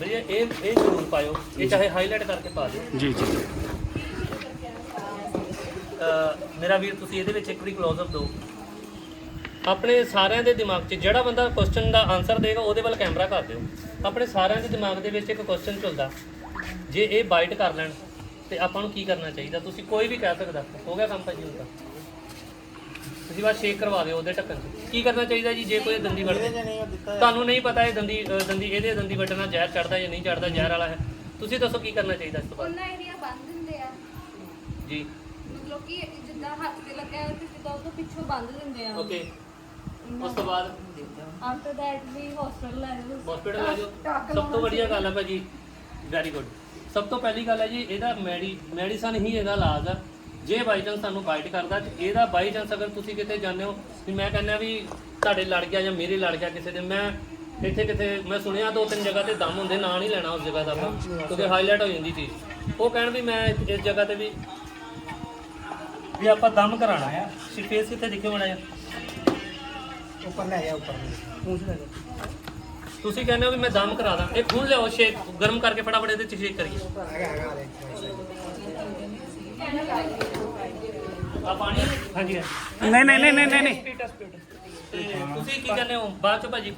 ਭਈਆ ਇਹ ਇਹ ਜ਼ਰੂਰ ਪਾਇਓ। ਇਹ ਚਾਹੇ ਹਾਈਲਾਈਟ ਕਰਕੇ ਪਾ ਦਿਓ। ਜੀ ਜੀ। ਮੇਰਾ ਵੀਰ ਤੁਸੀਂ ਇਹਦੇ ਵਿੱਚ ਇੱਕ ਵਾਰੀ ਕਲੋਜ਼ ਅਪ ਦਿਓ। ਆਪਣੇ ਸਾਰਿਆਂ ਦੇ ਦਿਮਾਗ 'ਚ ਜਿਹੜਾ ਬੰਦਾ ਕੁਐਸਚਨ ਦਾ ਆਨਸਰ ਦੇਗਾ ਉਹਦੇ ਵੱਲ ਕੈਮਰਾ ਕਰ ਦਿਓ। ਆਪਣੇ ਸਾਰਿਆਂ ਦੇ ਦਿਮਾਗ ਦੇ ਵਿੱਚ ਇੱਕ ਕੁਐਸਚਨ ਚੱਲਦਾ ਜੇ ਇਹ ਬਾਈਟ ਕਰ ਲੈਣ ਤੇ ਆਪਾਂ ਨੂੰ ਕੀ ਕਰਨਾ ਚਾਹੀਦਾ? ਤੁਸੀਂ ਕੋਈ ਵੀ ਕਹਿ ਸਕਦਾ। ਹੋ ਗਿਆ ਕੰਮ ਭਾਜੀ ਹੁਣ ਤਾਂ। ਤੁਸੀਂ ਬਸ ਸ਼ੇਕ ਕਰਵਾ ਦਿਓ ਉਹਦੇ ਢੱਕਣ 'ਚ। ਕੀ ਕਰਨਾ ਚਾਹੀਦਾ ਜੀ ਜੇ ਕੋਈ ਦੰਦੀ ਵੱਢਦੇ ਤੁਹਾਨੂੰ ਨਹੀਂ ਪਤਾ ਇਹ ਦੰਦੀ ਦੰਦੀ ਇਹਦੇ ਦੰਦੀ ਵੱਢਣਾ ਜ਼ਹਿਰ ਚੜਦਾ ਜਾਂ ਨਹੀਂ ਚੜਦਾ ਜ਼ਹਿਰ ਵਾਲਾ ਹੈ। ਤੁਸੀਂ ਦੱਸੋ ਕੀ ਕਰਨਾ ਚਾਹੀਦਾ ਇਸ ਤੋਂ ਬਾਅਦ? ਉਹਨਾਂ ਏਰੀਆ ਬੰਦ ਦਿੰਦੇ ਆ। ਜੀ। ਮਤਲਬ ਕਿ ਜਿੱਦਾਂ ਹੱਥ ਤੇ ਲੱਗਿਆ ਹੋਇਆ ਤੇ ਜਿੱਦਾਂ ਉਹ ਤੋਂ ਪਿੱਛੋਂ ਬੰਦ ਦਿੰਦੇ ਆ। ਓਕੇ ਉਸ ਤੋਂ ਬਾਅਦ ਆਫਟਰ ਦੈਟ ਵੀ ਹਸਪੀਟਲ ਲੈ ਜਾਓ। ਹਸਪੀਟਲ ਆ ਜਾਓ। ਸਭ ਤੋਂ ਵਧੀਆ ਗੱਲ ਹੈ ਭਾਜੀ ਵੈਰੀ ਗੁੱਡ ਸਭ ਤੋਂ ਪਹਿਲੀ ਗੱਲ ਹੈ ਜੀ ਇਹਦਾ ਮੈਡੀ ਮੈਡੀਸਨ ਹੀ ਇਹਦਾ ਇਲਾਜ ਆ। ਜੇ ਬਾਈ ਚਾਂਸ ਸਾਨੂੰ ਬਾਈਟ ਕਰਦਾ ਤੇ ਇਹਦਾ ਬਾਈ ਚਾਂਸ ਅਗਰ ਤੁਸੀਂ ਕਿਤੇ ਜਾਂਦੇ ਹੋ ਵੀ ਮੈਂ ਕਹਿੰਦਾ ਵੀ ਤੁਹਾਡੇ ਲੜ ਗਿਆ ਜਾਂ ਮੇਰੇ ਲੜ ਗਿਆ ਕਿਸੇ ਦੇ ਮੈਂ ਇੱਥੇ ਕਿਤੇ ਮੈਂ ਸੁਣਿਆ ਦੋ ਤਿੰਨ ਜਗ੍ਹਾ ਤੇ ਦਮ ਹੁੰਦੇ ਨਾਂ ਨਹੀਂ ਲੈਣਾ ਉਸ ਜਗ੍ਹਾ ਦਾ ਆਪਾਂ ਕਿਉਂਕਿ ਹਾਈਲਾਈਟ ਹੋ ਜਾਂਦੀ ਚੀਜ਼। ਉਹ ਕਹਿਣ ਵੀ ਮੈਂ ਇਸ ਜਗ੍ਹਾ ਤੇ ਵੀ ਵੀ ਆਪਾਂ ਦਮ ਕਰਾਣਾ ਆ। ਫੇਸ ਕਿੱਥੇ ਦਿਖਿਓ ਮਾੜਾ ਜਿਹਾ। ਉੱਪਰ ਲੈ ਜਾ ਉੱਪਰ ਪੂੰਛ ਲੈ ਜਾ ਤੁਸੀਂ ਕਹਿੰਦੇ ਹੋ ਵੀ ਮੈਂ ਦਮ ਕਰਾ ਦਾਂ। ਇਹ ਖੂਨ ਲਿਆਓ ਸ਼ੇਕ ਗਰਮ ਕਰਕੇ ਫਟਾਫਟ ਇਹਦੇ ਚ ਸ਼ੇਕ ਕਰੀਏ। ਹੈਗਾ ਹੈਗਾ ਆ ਦੇਖ ਆ ਪਾਣੀ? ਹਾਂਜੀ ਨਹੀਂ ਨਹੀਂ ਨਹੀਂ ਨਹੀਂ ਤੁਸੀਂ ਕੀ ਕਹਿੰਦੇ ਹੋ? ਬਾਅਦ ਚ ਭਾਜੀ।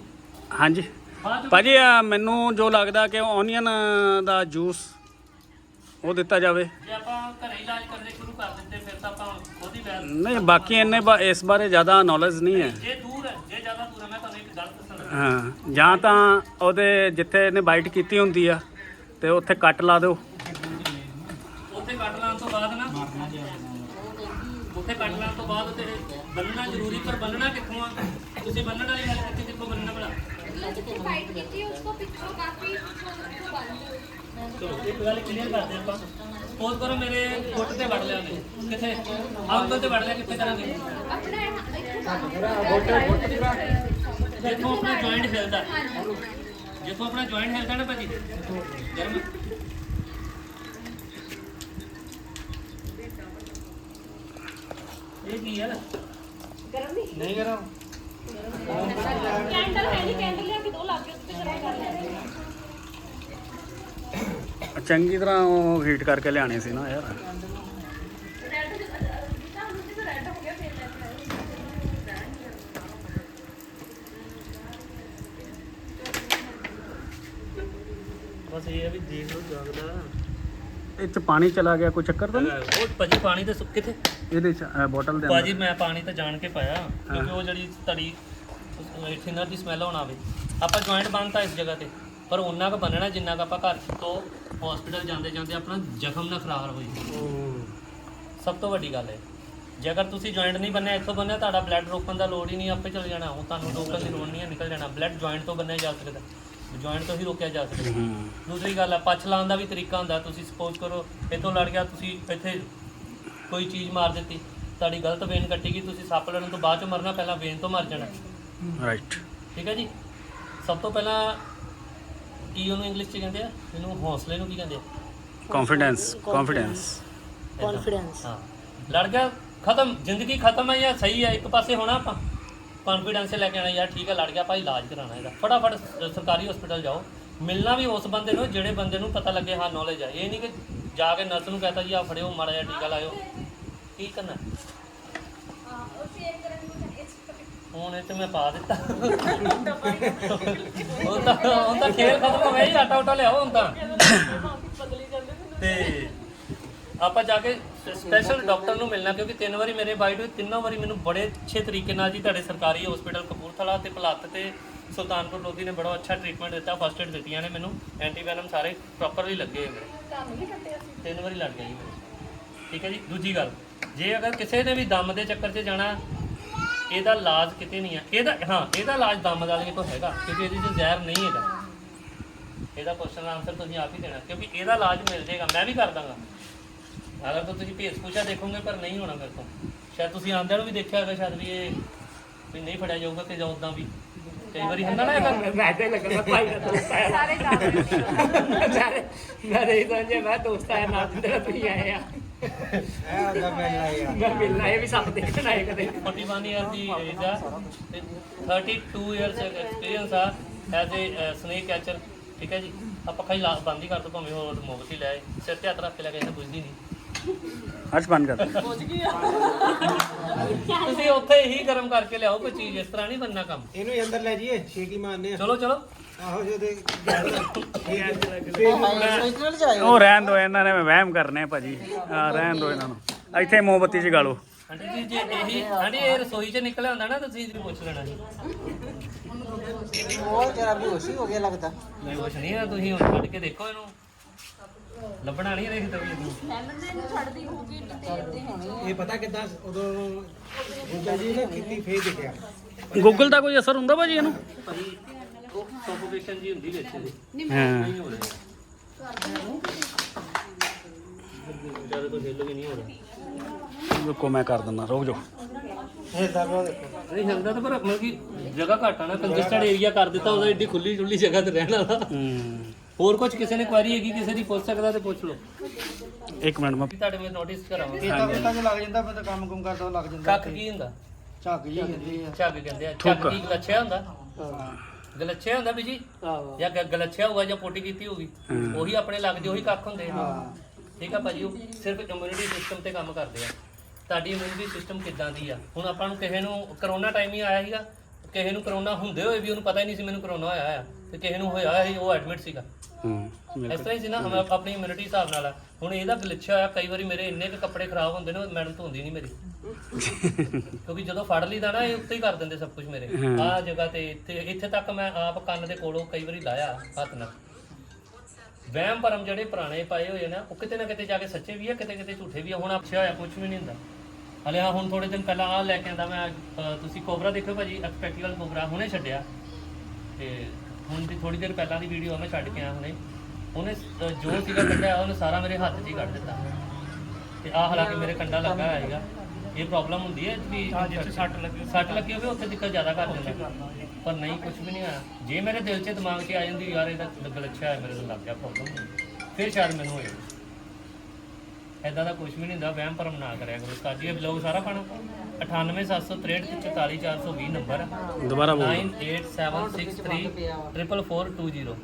ਹਾਂਜੀ। ਬਾਅਦ ਚ ਭਾਜੀ ਆ ਮੈਨੂੰ ਜੋ ਲੱਗਦਾ ਕਿ ਓਨੀਅਨ ਦਾ ਜੂਸ ਉਹ ਦਿੱਤਾ ਜਾਵੇ। ਜੇ ਆਪਾਂ ਘਰੇ ਇਲਾਜ ਕਰਦੇ ਸ਼ੁਰੂ ਕਰ ਦਿੰਦੇ ਫਿਰ ਤਾਂ ਆਪਾਂ ਖੁਦ ਬੈਠ ਨਹੀਂ ਬਾਕੀ ਇੰਨੇ ਇਸ ਬਾਰੇ ਜ਼ਿਆਦਾ ਨੌਲੇਜ ਨਹੀਂ ਹੈ। ਜੇ ਦੂਰ ਹੈ ਜੇ ਜ਼ਿਆਦਾ ਦੂਰ ਹੈ ਮੈਂ ਤੁਹਾਨੂੰ ਇੱਕ ਗੱਲ ਦੱਸਣਾ ਹਾਂ ਜਾਂ ਤਾਂ ਉਹਦੇ ਜਿੱਥੇ ਇਹਨੇ ਬਾਈਟ ਕੀਤੀ ਹੁੰਦੀ ਆ ਤੇ ਉੱਥੇ ਕੱਟ ਲਾ ਦਿਓ। ਉੱਥੇ ਕੱਟ ਲਾਉਣ ਤੋਂ ਬਾਅਦ ਨਾ ਉੱਥੇ ਕੱਟ ਲਾਉਣ ਤੋਂ ਚਲੋ ਇੱਕ ਗੱਲ ਕਲੀਅਰ ਕਰਦੇ ਆਪਾਂ ਸਪੋਜ਼ ਕਰੋ ਮੇਰੇ ਫੁੱਟ ਤੇ ਵੜ ਲਿਆ ਨੇ ਕਿੱਥੇ ਅੰਗਲ ਤੇ ਵੜ ਲਿਆ ਕਿੱਥੇ ਕਰਾਂਗੇ ਜਿੱਥੋਂ ਆਪਣਾ ਜੁਆਇੰਟ ਹਿਲਦਾ ਜਿੱਥੋਂ ਆਪਣਾ ਜੁਆਇੰਟ ਹਿਲਦਾ ਨਾ ਭਾਜੀ ਗਰਮ ਇਹ ਕੀ ਯਾਰ ਗਰਮ ਨਹੀਂ ਨਹੀਂ ਗਰਮ ਕੈਂਡਲ ਹੈ ਨਹੀਂ ਕੈਂਡਲ ਲਿਆ ਕੇ ਦੋ ਲਾ ਕੇ ਉਸ ਤੇ ਗਰਮ ਕਰ ਲੈਣੀ ਚੰਗੀ ਤਰ੍ਹਾਂ ਉਹ ਹੀਟ ਕਰਕੇ ਲਿਆਣੇ ਸੀ ਨਾ ਯਾਰ ਬਸ ਇਹ ਵੀ ਦੇਖ ਲੋ ਜਾਗਦਾ ਇਹ ਚ ਪਾਣੀ ਚਲਾ ਗਿਆ ਕੋਈ ਚੱਕਰ ਤਾਂ ਨਹੀਂ ਉਹ ਭਾਜੀ ਪਾਣੀ ਤੇ ਸੁੱਕੇ ਤੇ ਇਹਦੇ ਚ ਬੋਟਲ ਦੇ ਅੰਦਰ ਭਾਜੀ ਮੈਂ ਪਾਣੀ ਤਾਂ ਜਾਣ ਕੇ ਪਾਇਆ ਕਿਉਂਕਿ ਉਹ ਜਿਹੜੀ ਤੜੀ ਫਿੰਗਰ ਦੀ ਸਮੈਲ ਹੋਣਾ ਆਵੇ ਆਪਾਂ ਜੁਆਇੰਟ ਬੰਨਤਾ ਇਸ ਜਗ੍ਹਾ ਤੇ ਪਰ ਉਹਨਾਂ ਕੁ ਬੰਨਣਾ ਜਿੰਨਾ ਕੁ ਆਪਾਂ ਘਰ ਤੋਂ ਹਸਪੀਟਲ ਜਾਂਦੇ ਜਾਂਦੇ ਆਪਣਾ ਜ਼ਖਮ ਨਾ ਖਰਾਬ ਹੋਈ ਸਭ ਤੋਂ ਵੱਡੀ ਗੱਲ ਹੈ। ਜੇ ਅਗਰ ਤੁਸੀਂ ਜੁਆਇੰਟ ਨਹੀਂ ਬੰਨਿਆ ਇੱਥੋਂ ਬੰਨਿਆ ਤੁਹਾਡਾ ਬਲੱਡ ਰੋਕਣ ਦਾ ਲੋੜ ਹੀ ਨਹੀਂ ਆਪੇ ਚਲ ਜਾਣਾ। ਉਹ ਤੁਹਾਨੂੰ ਰੋਕਣ ਦੀ ਲੋੜ ਨਹੀਂ ਹੈ ਨਿਕਲ ਜਾਣਾ। ਬਲੱਡ ਜੁਆਇੰਟ ਤੋਂ ਬੰਨਿਆ ਜਾ ਸਕਦਾ। ਜੁਆਇੰਟ ਤੋਂ ਹੀ ਰੋਕਿਆ ਜਾ ਸਕਦਾ। ਦੂਸਰੀ ਗੱਲ ਹੈ ਪੱਛ ਲਾਉਣ ਦਾ ਵੀ ਤਰੀਕਾ ਹੁੰਦਾ। ਤੁਸੀਂ ਸਪੋਜ਼ ਕਰੋ ਇੱਥੋਂ ਲੜ ਗਿਆ ਤੁਸੀਂ ਇੱਥੇ ਕੋਈ ਚੀਜ਼ ਮਾਰ ਦਿੱਤੀ। ਤੁਹਾਡੀ ਗਲਤ ਵੇਨ ਕੱਟੀ ਗਈ ਤੁਸੀਂ ਸੱਪ ਲੜਨ ਤੋਂ ਬਾਅਦ ਚ ਮਰਨਾ ਪਹਿਲਾਂ ਵੇਨ ਤੋਂ ਮਰ ਜਾਣਾ। ਰਾਈਟ ਠੀਕ ਹੈ ਜੀ? ਸਭ ਤੋਂ ਪਹਿਲਾਂ ਕੀ ਉਹਨੂੰ ਇੰਗਲਿਸ਼ 'ਚ ਕਹਿੰਦੇ ਆ? ਇਹਨੂੰ ਹੌਸਲੇ ਨੂੰ ਕੀ ਕਹਿੰਦੇ ਆ? ਕੌਨਫੀਡੈਂਸ ਕੌਨਫੀਡੈਂਸ ਕੌਨਫੀਡੈਂਸ ਹਾਂ। ਲੜ ਗਿਆ ਖਤਮ। ਜ਼ਿੰਦਗੀ ਖਤਮ ਹੈ ਜਾਂ ਸਹੀ ਹੈ ਇੱਕ ਪਾਸੇ ਹੋਣਾ ਆਪਾਂ। ਕੌਨਫੀਡੈਂਸ ਲੈ ਕੇ ਆਣਾ ਯਾਰ ਠੀਕ ਹੈ ਲੜ ਗਿਆ ਭਾਈ ਇਲਾਜ ਕਰਾਣਾ ਇਹਦਾ। ਫਟਾਫਟ ਸਰਕਾਰੀ ਹਸਪੀਟਲ ਜਾਓ। ਮਿਲਣਾ ਵੀ ਉਸ ਬੰਦੇ ਨੂੰ ਜਿਹੜੇ ਬੰਦੇ ਨੂੰ ਪਤਾ ਲੱਗੇ ਹਾਂ ਨੌਲੇਜ ਹੈ ਇਹ ਨਹੀਂ ਕਿ ਜਾ ਕੇ ਨਰਸ ਨੂੰ ਕਹਤਾ ਜੀ ਆ ਫੜਿਓ ਮਾੜਾ ਜਿਹਾ ਟੀਕਾ ਲਾਇਓ। ਕੀ ਕਰਨਾ? ਉਹ ਸੇਵ ਫੋਨ ਇਹ ਤੇ ਮੈਂ ਪਾ ਦਿੱਤਾ। ਉਹ ਤਾਂ ਖੇਲ ਖਤਮ ਹੋ ਜੀ ਆਟਾ ਉਟਾ ਲਿਆਓ ਹੁਣ ਤੇ। ਆਪਾਂ ਜਾ ਕੇ ਸਪੈਸ਼ਲ ਡਾਕਟਰ ਨੂੰ ਮਿਲਣਾ ਕਿਉਂਕਿ ਤਿੰਨ ਵਾਰੀ ਮੇਰੇ ਬਾਈਟ ਹੋਈ ਤਿੰਨੋਂ ਵਾਰੀ ਮੈਨੂੰ ਬੜੇ ਅੱਛੇ ਤਰੀਕੇ ਨਾਲ ਜੀ ਤੁਹਾਡੇ ਸਰਕਾਰੀ ਹਸਪੀਟਲ ਕਪੂਰਥਲਾ ਤੇ ਭਲੱਤ ਤੇ ਸੁਲਤਾਨਪੁਰ ਲੋਧੀ ਨੇ ਬੜਾ ਅੱਛਾ ਟ੍ਰੀਟਮੈਂਟ ਦਿੱਤਾ ਫਸਟ ਏਡ ਦਿੱਤੀਆਂ ਨੇ ਮੈਨੂੰ। ਐਂਟੀਵੈਨਮ ਸਾਰੇ ਪ੍ਰੋਪਰਲੀ ਲੱਗੇ ਹੋਏ ਮੇਰੇ। ਤਿੰਨ ਵਾਰੀ ਲੜ ਗਈ ਠੀਕ ਹੈ ਜੀ ਦੂਜੀ ਗੱਲ ਜੇ ਅਗਰ ਕਿਸੇ ਨੇ ਵੀ ਦਮ ਦੇ ਚੱਕਰ 'ਚ ਜਾਣਾ ਇਹਦਾ ਇਲਾਜ ਕਿਤੇ ਨਹੀਂ ਆ। ਇਹਦਾ ਹਾਂ ਇਹਦਾ ਇਲਾਜ ਦਮ ਵਾਲੇ ਕੋਲ ਹੈਗਾ ਕਿਉਂਕਿ ਇਹਦੇ ਚ ਜ਼ਹਿਰ ਨਹੀਂ ਹੈਗਾ। ਇਹਦਾ ਕੁਐਸਚਨ ਦਾ ਆਨਸਰ ਤੁਸੀਂ ਆਪ ਹੀ ਦੇਣਾ ਕਿਉਂਕਿ ਇਹਦਾ ਇਲਾਜ ਮਿਲ ਜਾਏਗਾ ਮੈਂ ਵੀ ਕਰ ਦਾਂਗਾ। ਅਗਰ ਤਾਂ ਤੁਸੀਂ ਭੇਸ ਪੁੱਛਾ ਦੇਖੋਗੇ ਪਰ ਨਹੀਂ ਹੋਣਾ ਮੇਰੇ ਤੋਂ। ਸ਼ਾਇਦ ਤੁਸੀਂ ਆਂਦਿਆਂ ਨੂੰ ਵੀ ਦੇਖਿਆ ਹੋਗਾ ਸ਼ਾਇਦ ਵੀ ਇਹ ਵੀ ਨਹੀਂ ਫੜਿਆ ਜਾਊਗਾ ਤੇ ਜਾਂ ਉਦਾਂ ਵੀ। ਕਈ ਵਾਰੀ ਹੁੰਦਾ ਨਾ ਇਹ ਗੱਲ ਮੈਂ ਤਾਂ ਲੱਗਦਾ ਭਾਈ ਸਾਰੇ ਸਾਰੇ ਮੈਂ ਤਾਂ ਇਹ ਮੈਂ ਦੋਸਤ ਆਇਆ ਨਾ ਤੁਸੀਂ ਆਏ ਆ ਇਹ ਹੁੰਦਾ ਮਿਲਣਾ ਮੈਂ ਮਿਲਣਾ ਇਹ ਵੀ ਸਭ ਦੇਖਣ ਆਏ ਕਦੇ। 41 ਇਅਰ ਦੀ ਏਜ ਆ ਤੇ 32 ਇਅਰਸ ਐਕਸਪੀਰੀਅੰਸ ਆ ਐਜ਼ ਅ ਸਨੇਕ ਕੈਚਰ ਠੀਕ ਹੈ ਜੀ? ਆ ਪੱਖਾ ਹੀ ਬੰਦ ਹੀ ਕਰ ਦੋ ਭਾਵੇਂ ਹੋਰ ਮੋਬਤੀ ਲੈ ਆਏ। ਸਿਰ ਤੇ ਹੱਥ ਰੱਖ ਕੇ ਲੈ ਕੇ ਇਹਨੇ ਬੁਝਦੀ ਨਹੀਂ। ਅੱਜ ਬੰਦ ਕਰ ਤੁਸੀਂ ਉੱਥੇ ਹੀ ਗਰਮ ਕਰਕੇ ਲਿਆਓ ਕੋਈ ਚੀਜ਼ ਇਸ ਤਰ੍ਹਾਂ ਨਹੀਂ ਬੰਨਾ ਕੰਮ। ਇਹਨੂੰ ਹੀ ਅੰਦਰ ਲੈ ਜਾਈਏ ਛੇਕੀ ਮਾਰਨੇ ਆ। ਚਲੋ ਚਲੋ। ਆਹੋ ਜਿਹਦੇ ਉਹ ਰਹਿਣ ਦੋ ਇਹਨਾਂ ਨੇ ਵਹਿਮ ਕਰਨੇ ਆ ਭਾਜੀ। ਆ ਰਹਿਣ ਦੋ ਇਹਨਾਂ ਨੂੰ। ਇੱਥੇ ਮੋਮਬੱਤੀ ਜਗਾ ਲਓ ਆਂਟੀ ਜੀ ਜੇ ਇਹੀ ਆਂਟੀ ਇਹ ਰਸੋਈ 'ਚ ਨਿਕਲਿਆ ਹੁੰਦਾ ਨਾ ਤੁਸੀਂ ਵੀ ਪੁੱਛ ਲੈਣਾ ਸੀ। ਬਹੁਤ ਜ਼ਿਆਦਾ ਬੇਹੋਸ਼ੀ ਹੋ ਗਿਆ ਲੱਗਦਾ। ਨਹੀਂ ਕੁਛ ਨਹੀਂ ਆ ਤੁਸੀਂ ਹੁਣ ਕੱਢ ਕੇ ਦੇਖੋ ਇਹਨੂੰ। ਲੱਭਣਾ ਨਹੀਂ ਰਹੇ ਤਵੀ ਨੂੰ ਇਹ ਪਤਾ ਕਿਦਾਂ ਉਦੋਂ ਗੂਗਲ ਜੀ ਨੇ ਕੀਤੀ ਫੇਰ ਦੇਖਿਆ। ਗੂਗਲ ਦਾ ਕੋਈ ਅਸਰ ਹੁੰਦਾ ਭਾਜੀ ਇਹਨੂੰ? ਭਾਜੀ ਜੀ ਹੁੰਦੀ ਵਿੱਚ ਨਹੀਂ ਨਹੀਂ ਹੋ। ਤੋਂ ਹਿੱਲ ਨਹੀਂ ਹੋ ਰਿਹਾ ਰੁਕੋ ਮੈਂ ਕਰ ਦਿੰਦਾ ਰੁਕ ਜਾਓ। ਨਹੀਂ ਤਾਂ ਪਰ ਮਤਲਬ ਕਿ ਜਗ੍ਹਾ ਘੱਟ ਆ ਨਾ ਕੰਜਸਟਡ ਕਰ ਦਿੱਤਾ ਜਗ੍ਹਾ ਤੇ ਰਹਿਣ ਵਾਲਾ। ਹੋਰ ਕੁਝ ਕਿਸੇ ਨੇ ਕੁਆਰੀ ਹੈਗੀ ਕਿਸੇ ਦੀ ਪੁੱਛ ਸਕਦਾ ਤੇ ਪੁੱਛ ਲਓ। ਇੱਕ ਮਿੰਟ ਮੈਂ ਤੁਹਾਡੇ ਮੇਰੇ ਨੋਟਿਸ ਕਰਾਵਾਂਗੇ ਇਹ ਤਾਂ ਤਾਂ ਲੱਗ ਜਾਂਦਾ ਬੰਦਾ ਕੰਮ ਕੁਮ ਕਰਦਾ ਉਹ ਲੱਗ ਜਾਂਦਾ ਕੱਖ ਕੀ ਹੁੰਦਾ? ਝੱਗ ਜੀ ਹੁੰਦੀ ਆ। ਝੱਗ ਕਹਿੰਦੇ ਆ। ਝੱਗ ਕੀ ਗਲੱਛਿਆ ਹੁੰਦਾ? ਗਲੱਛਿਆ ਹੁੰਦਾ ਵੀ ਜੀ ਆਹੋ। ਜਾਂ ਗ- ਗਲੱਛਿਆ ਹੋਊਗਾ ਜਾਂ ਪੋਟੀ ਕੀਤੀ ਹੋਊਗੀ ਉਹੀ ਆਪਣੇ ਲੱਗਦੇ ਉਹੀ ਕੱਖ ਹੁੰਦੇ ਆ। ਠੀਕ ਆ ਭਾਜੀ ਉਹ ਸਿਰਫ ਇਮਿਊਨਿਟੀ ਸਿਸਟਮ ਤੇ ਕੰਮ ਕਰਦੇ ਆ। ਤੁਹਾਡੀ ਇਮਿਊਨਿਟੀ ਸਿਸਟਮ ਕਿੱਦਾਂ ਦੀ ਆ? ਹੁਣ ਆਪਾਂ ਨੂੰ ਕਿਸੇ ਨੂੰ ਕਰੋਨਾ ਟਾਈਮ ਹੀ ਆਇਆ ਸੀਗਾ ਕਿਸੇ ਨੂੰ ਕਰੋਨਾ ਹੁੰਦੇ ਹੋਏ ਵੀ ਉਹਨੂੰ ਪਤਾ ਹੀ ਨਹੀਂ ਸੀ ਮੈਨੂੰ ਕਰੋਨਾ ਹੋਇਆ ਆ। ਤੇ ਕਿਸੇ ਨੂੰ ਹੋਇਆ ਸੀ ਉਹ ਐਡਮਿਟ ਸੀਗਾ। ਹੂੰ ਇਸ ਤਰ੍ਹਾਂ ਹੀ ਸੀ ਨਾ ਹਮ ਆਪਣੀ ਇਮਿਊਨਿਟੀ ਹਿਸਾਬ ਨਾਲ ਆ। ਹੁਣ ਇਹਦਾ ਗਲਿੱਛਿਆ ਹੋਇਆ ਕਈ ਵਾਰੀ ਮੇਰੇ ਇੰਨੇ ਕੁ ਕੱਪੜੇ ਖਰਾਬ ਹੁੰਦੇ ਨੇ ਮੈਡਮ ਧੋਂਦੀ ਨਹੀਂ ਮੇਰੀ। ਕਿਉਂਕਿ ਜਦੋਂ ਫੜ ਲਈਦਾ ਨਾ ਇਹ ਉੱਤੇ ਹੀ ਕਰ ਦਿੰਦੇ ਸਭ ਕੁਝ ਮੇਰੇ। ਆਹ ਜਗ੍ਹਾ ਤੇ ਇੱਥੇ ਇੱਥੇ ਤੱਕ ਮੈਂ ਆਪ ਕੰਨ ਦੇ ਕੋਲੋਂ ਕਈ ਵਾਰੀ ਲਾਇਆ ਹੱਥ ਨਾਲ। ਵਹਿਮ ਭਰਮ ਜਿਹੜੇ ਪੁਰਾਣੇ ਪਾਏ ਹੋਏ ਨਾ ਉਹ ਕਿਤੇ ਨਾ ਕਿਤੇ ਜਾ ਕੇ ਸੱਚੇ ਵੀ ਆ ਕਿਤੇ ਕਿਤੇ ਝੂਠੇ ਵੀ ਆ। ਹੁਣ ਆਪਛਿਆ ਹੋਇਆ ਕੁਝ ਵੀ ਨਹੀਂ ਹੁੰਦਾ। ਹਲੇ ਆਹ ਹੁਣ ਥੋੜੇ ਦਿਨ ਪਹਿਲਾਂ ਆ ਲੈ ਕੇ ਆਂਦਾ ਮੈਂ ਅਹ, ਤੁਸੀਂ ਕੋਬਰਾ ਦੇਖੋ ਭਾਜੀ ਐਕਸਪੈਕਟੀਕਲ ਕੋਬਰਾ ਹੁਣੇ ਛੱਡਿਆ। ਤੇ ਹੁਣ ਦੀ ਥੋੜੀ ਦੇਰ ਪਹਿਲਾਂ ਦੀ ਵੀਡੀਓ ਮੈਂ ਛੱਡ ਕੇ ਆਇਆ ਹੁਣੇ। ਉਹਨੇ ਜੋ ਸੀਗਾ ਕੱਢਿਆ ਉਹਨੇ ਸਾਰਾ ਮੇਰੇ ਹੱਥ 'ਚ ਹੀ ਕੱਢ ਦਿੱਤਾ। ਤੇ ਆ ਹਾਲਾਂਕਿ ਮੇਰੇ ਕੰਡਾ ਲੱਗਾ ਹੋਇਆ ਹੈਗਾ ਇਹ ਪ੍ਰੋਬਲਮ ਹੁੰਦੀ ਹੈ ਵੀ ਜਿੱਥੇ ਸੱਟ ਲੱਗੀ ਸੱਟ ਲੱਗੀ ਹੋਵੇ ਉੱਥੇ ਦਿੱਕਤ ਜ਼ਿਆਦਾ ਕਰ ਦਿੰਦਾ। ਪਰ ਨਹੀਂ ਕੁਝ ਵੀ ਨਹੀਂ ਆਇਆ ਜੇ ਮੇਰੇ ਦਿਲ 'ਚ ਦਿਮਾਗ 'ਚ ਆ ਜਾਂਦੀ ਯਾਰ ਇਹਦਾ ਗਲਤਛਾ ਹੈ ਮੇਰੇ ਤੋਂ ਲੱਗ ਗਿਆ ਪ੍ਰੋਬਲਮ ਫਿਰ ਸ਼ਾਇਦ ਮੈਨੂੰ ਹੋਏ ਐਦਾਂ ਦਾ ਕੁਝ ਵੀ ਨਹੀਂ ਹੁੰਦਾ ਵਹਿਮ ਭਰਮ ਨਾ ਕਰਿਆ ਕਰੋ ਕਾਜੀ ਬਲੌਗ ਸਾਰਾ ਪਾਣਾ। 98763 ਨੰਬਰ। ਦੁਬਾਰਾ ਬੋਲ। 9876344420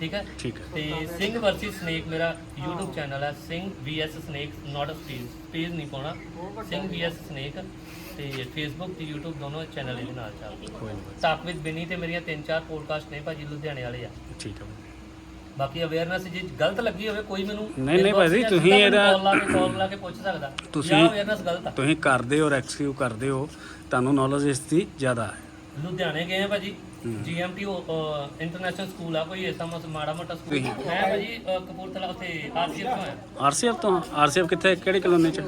ਠੀਕ ਹੈ? ਠੀਕ ਹੈ। ਤੇ ਸਿੰਘ ਵਰਸੀ ਸਨੇਕ ਮੇਰਾ YouTube ਚੈਨਲ ਹੈ। Singh vs snake not a space spice ਨਹੀਂ ਪਾਉਣਾ। ਸਿੰਘ vs ਸਨੇਕ ਤੇ Facebook ਤੇ YouTube ਦੋਨੋਂ ਚੈਨਲ ਇਹਦੇ ਨਾਲ ਚੱਲਦੇ। ਕੋਈ ਨਹੀਂ। ਟਾਕ ਵਿਦ ਬਿਨੀ ਤੇ ਮੇਰੀਆਂ ਤਿੰਨ ਚਾਰ ਪੋਡਕਾਸਟ ਨੇ ਭਾਜੀ ਲੁਧਿਆਣੇ ਵਾਲੇ ਆ। ਠੀਕ ਹੈ। ਬਾਕੀ ਅਵੇਅਰਨੈਸ ਜੇ ਗਲਤ ਲੱਗੀ ਹੋਵੇ ਕੋਈ ਮੈਨੂੰ ਨਹੀਂ, ਨਹੀਂ ਭਾਜੀ, ਤੁਸੀਂ ਇਹਦਾ- ਕਾਲ ਲਾ ਕੇ ਕਾਲ ਲਾ ਕੇ ਪੁੱਛ ਸਕਦਾ। ਤੁਸੀਂ- ਅਵੇਅਰਨੈਸ ਗਲਤ ਆ। ਤੁਸੀਂ ਕਰਦੇ ਹੋ ਰੈਸਕਿਊ ਕਰਦੇ ਹੋ ਤੁਹਾਨੂੰ ਨੌਲੇਜ ਇਸ ਦੀ ਜ਼ਿਆਦਾ ਹੈ। ਲੁਧਿਆਣੇ ਗਏ ਆ ਭਾਜੀ ਜੀਐਮਟੀ ਇੰਟਰਨੈਸ਼ਨਲ ਸਕੂਲ ਆ ਕੋਈ ਐਸਾ ਮਸ ਮਾੜਾ ਮੋਟਾ ਸਕੂਲ ਮੈਂ ਭਾਜੀ ਕਪੂਰਥਲਾ ਉੱਥੇ ਆਰਸੀਐਫ ਤੋਂ ਆਇਆ। ਆਰਸੀਐਫ ਤੋਂ ਆਰਸੀਐਫ ਕਿੱਥੇ ਕਿਹੜੀ ਕਲੋਨੀ ਚ?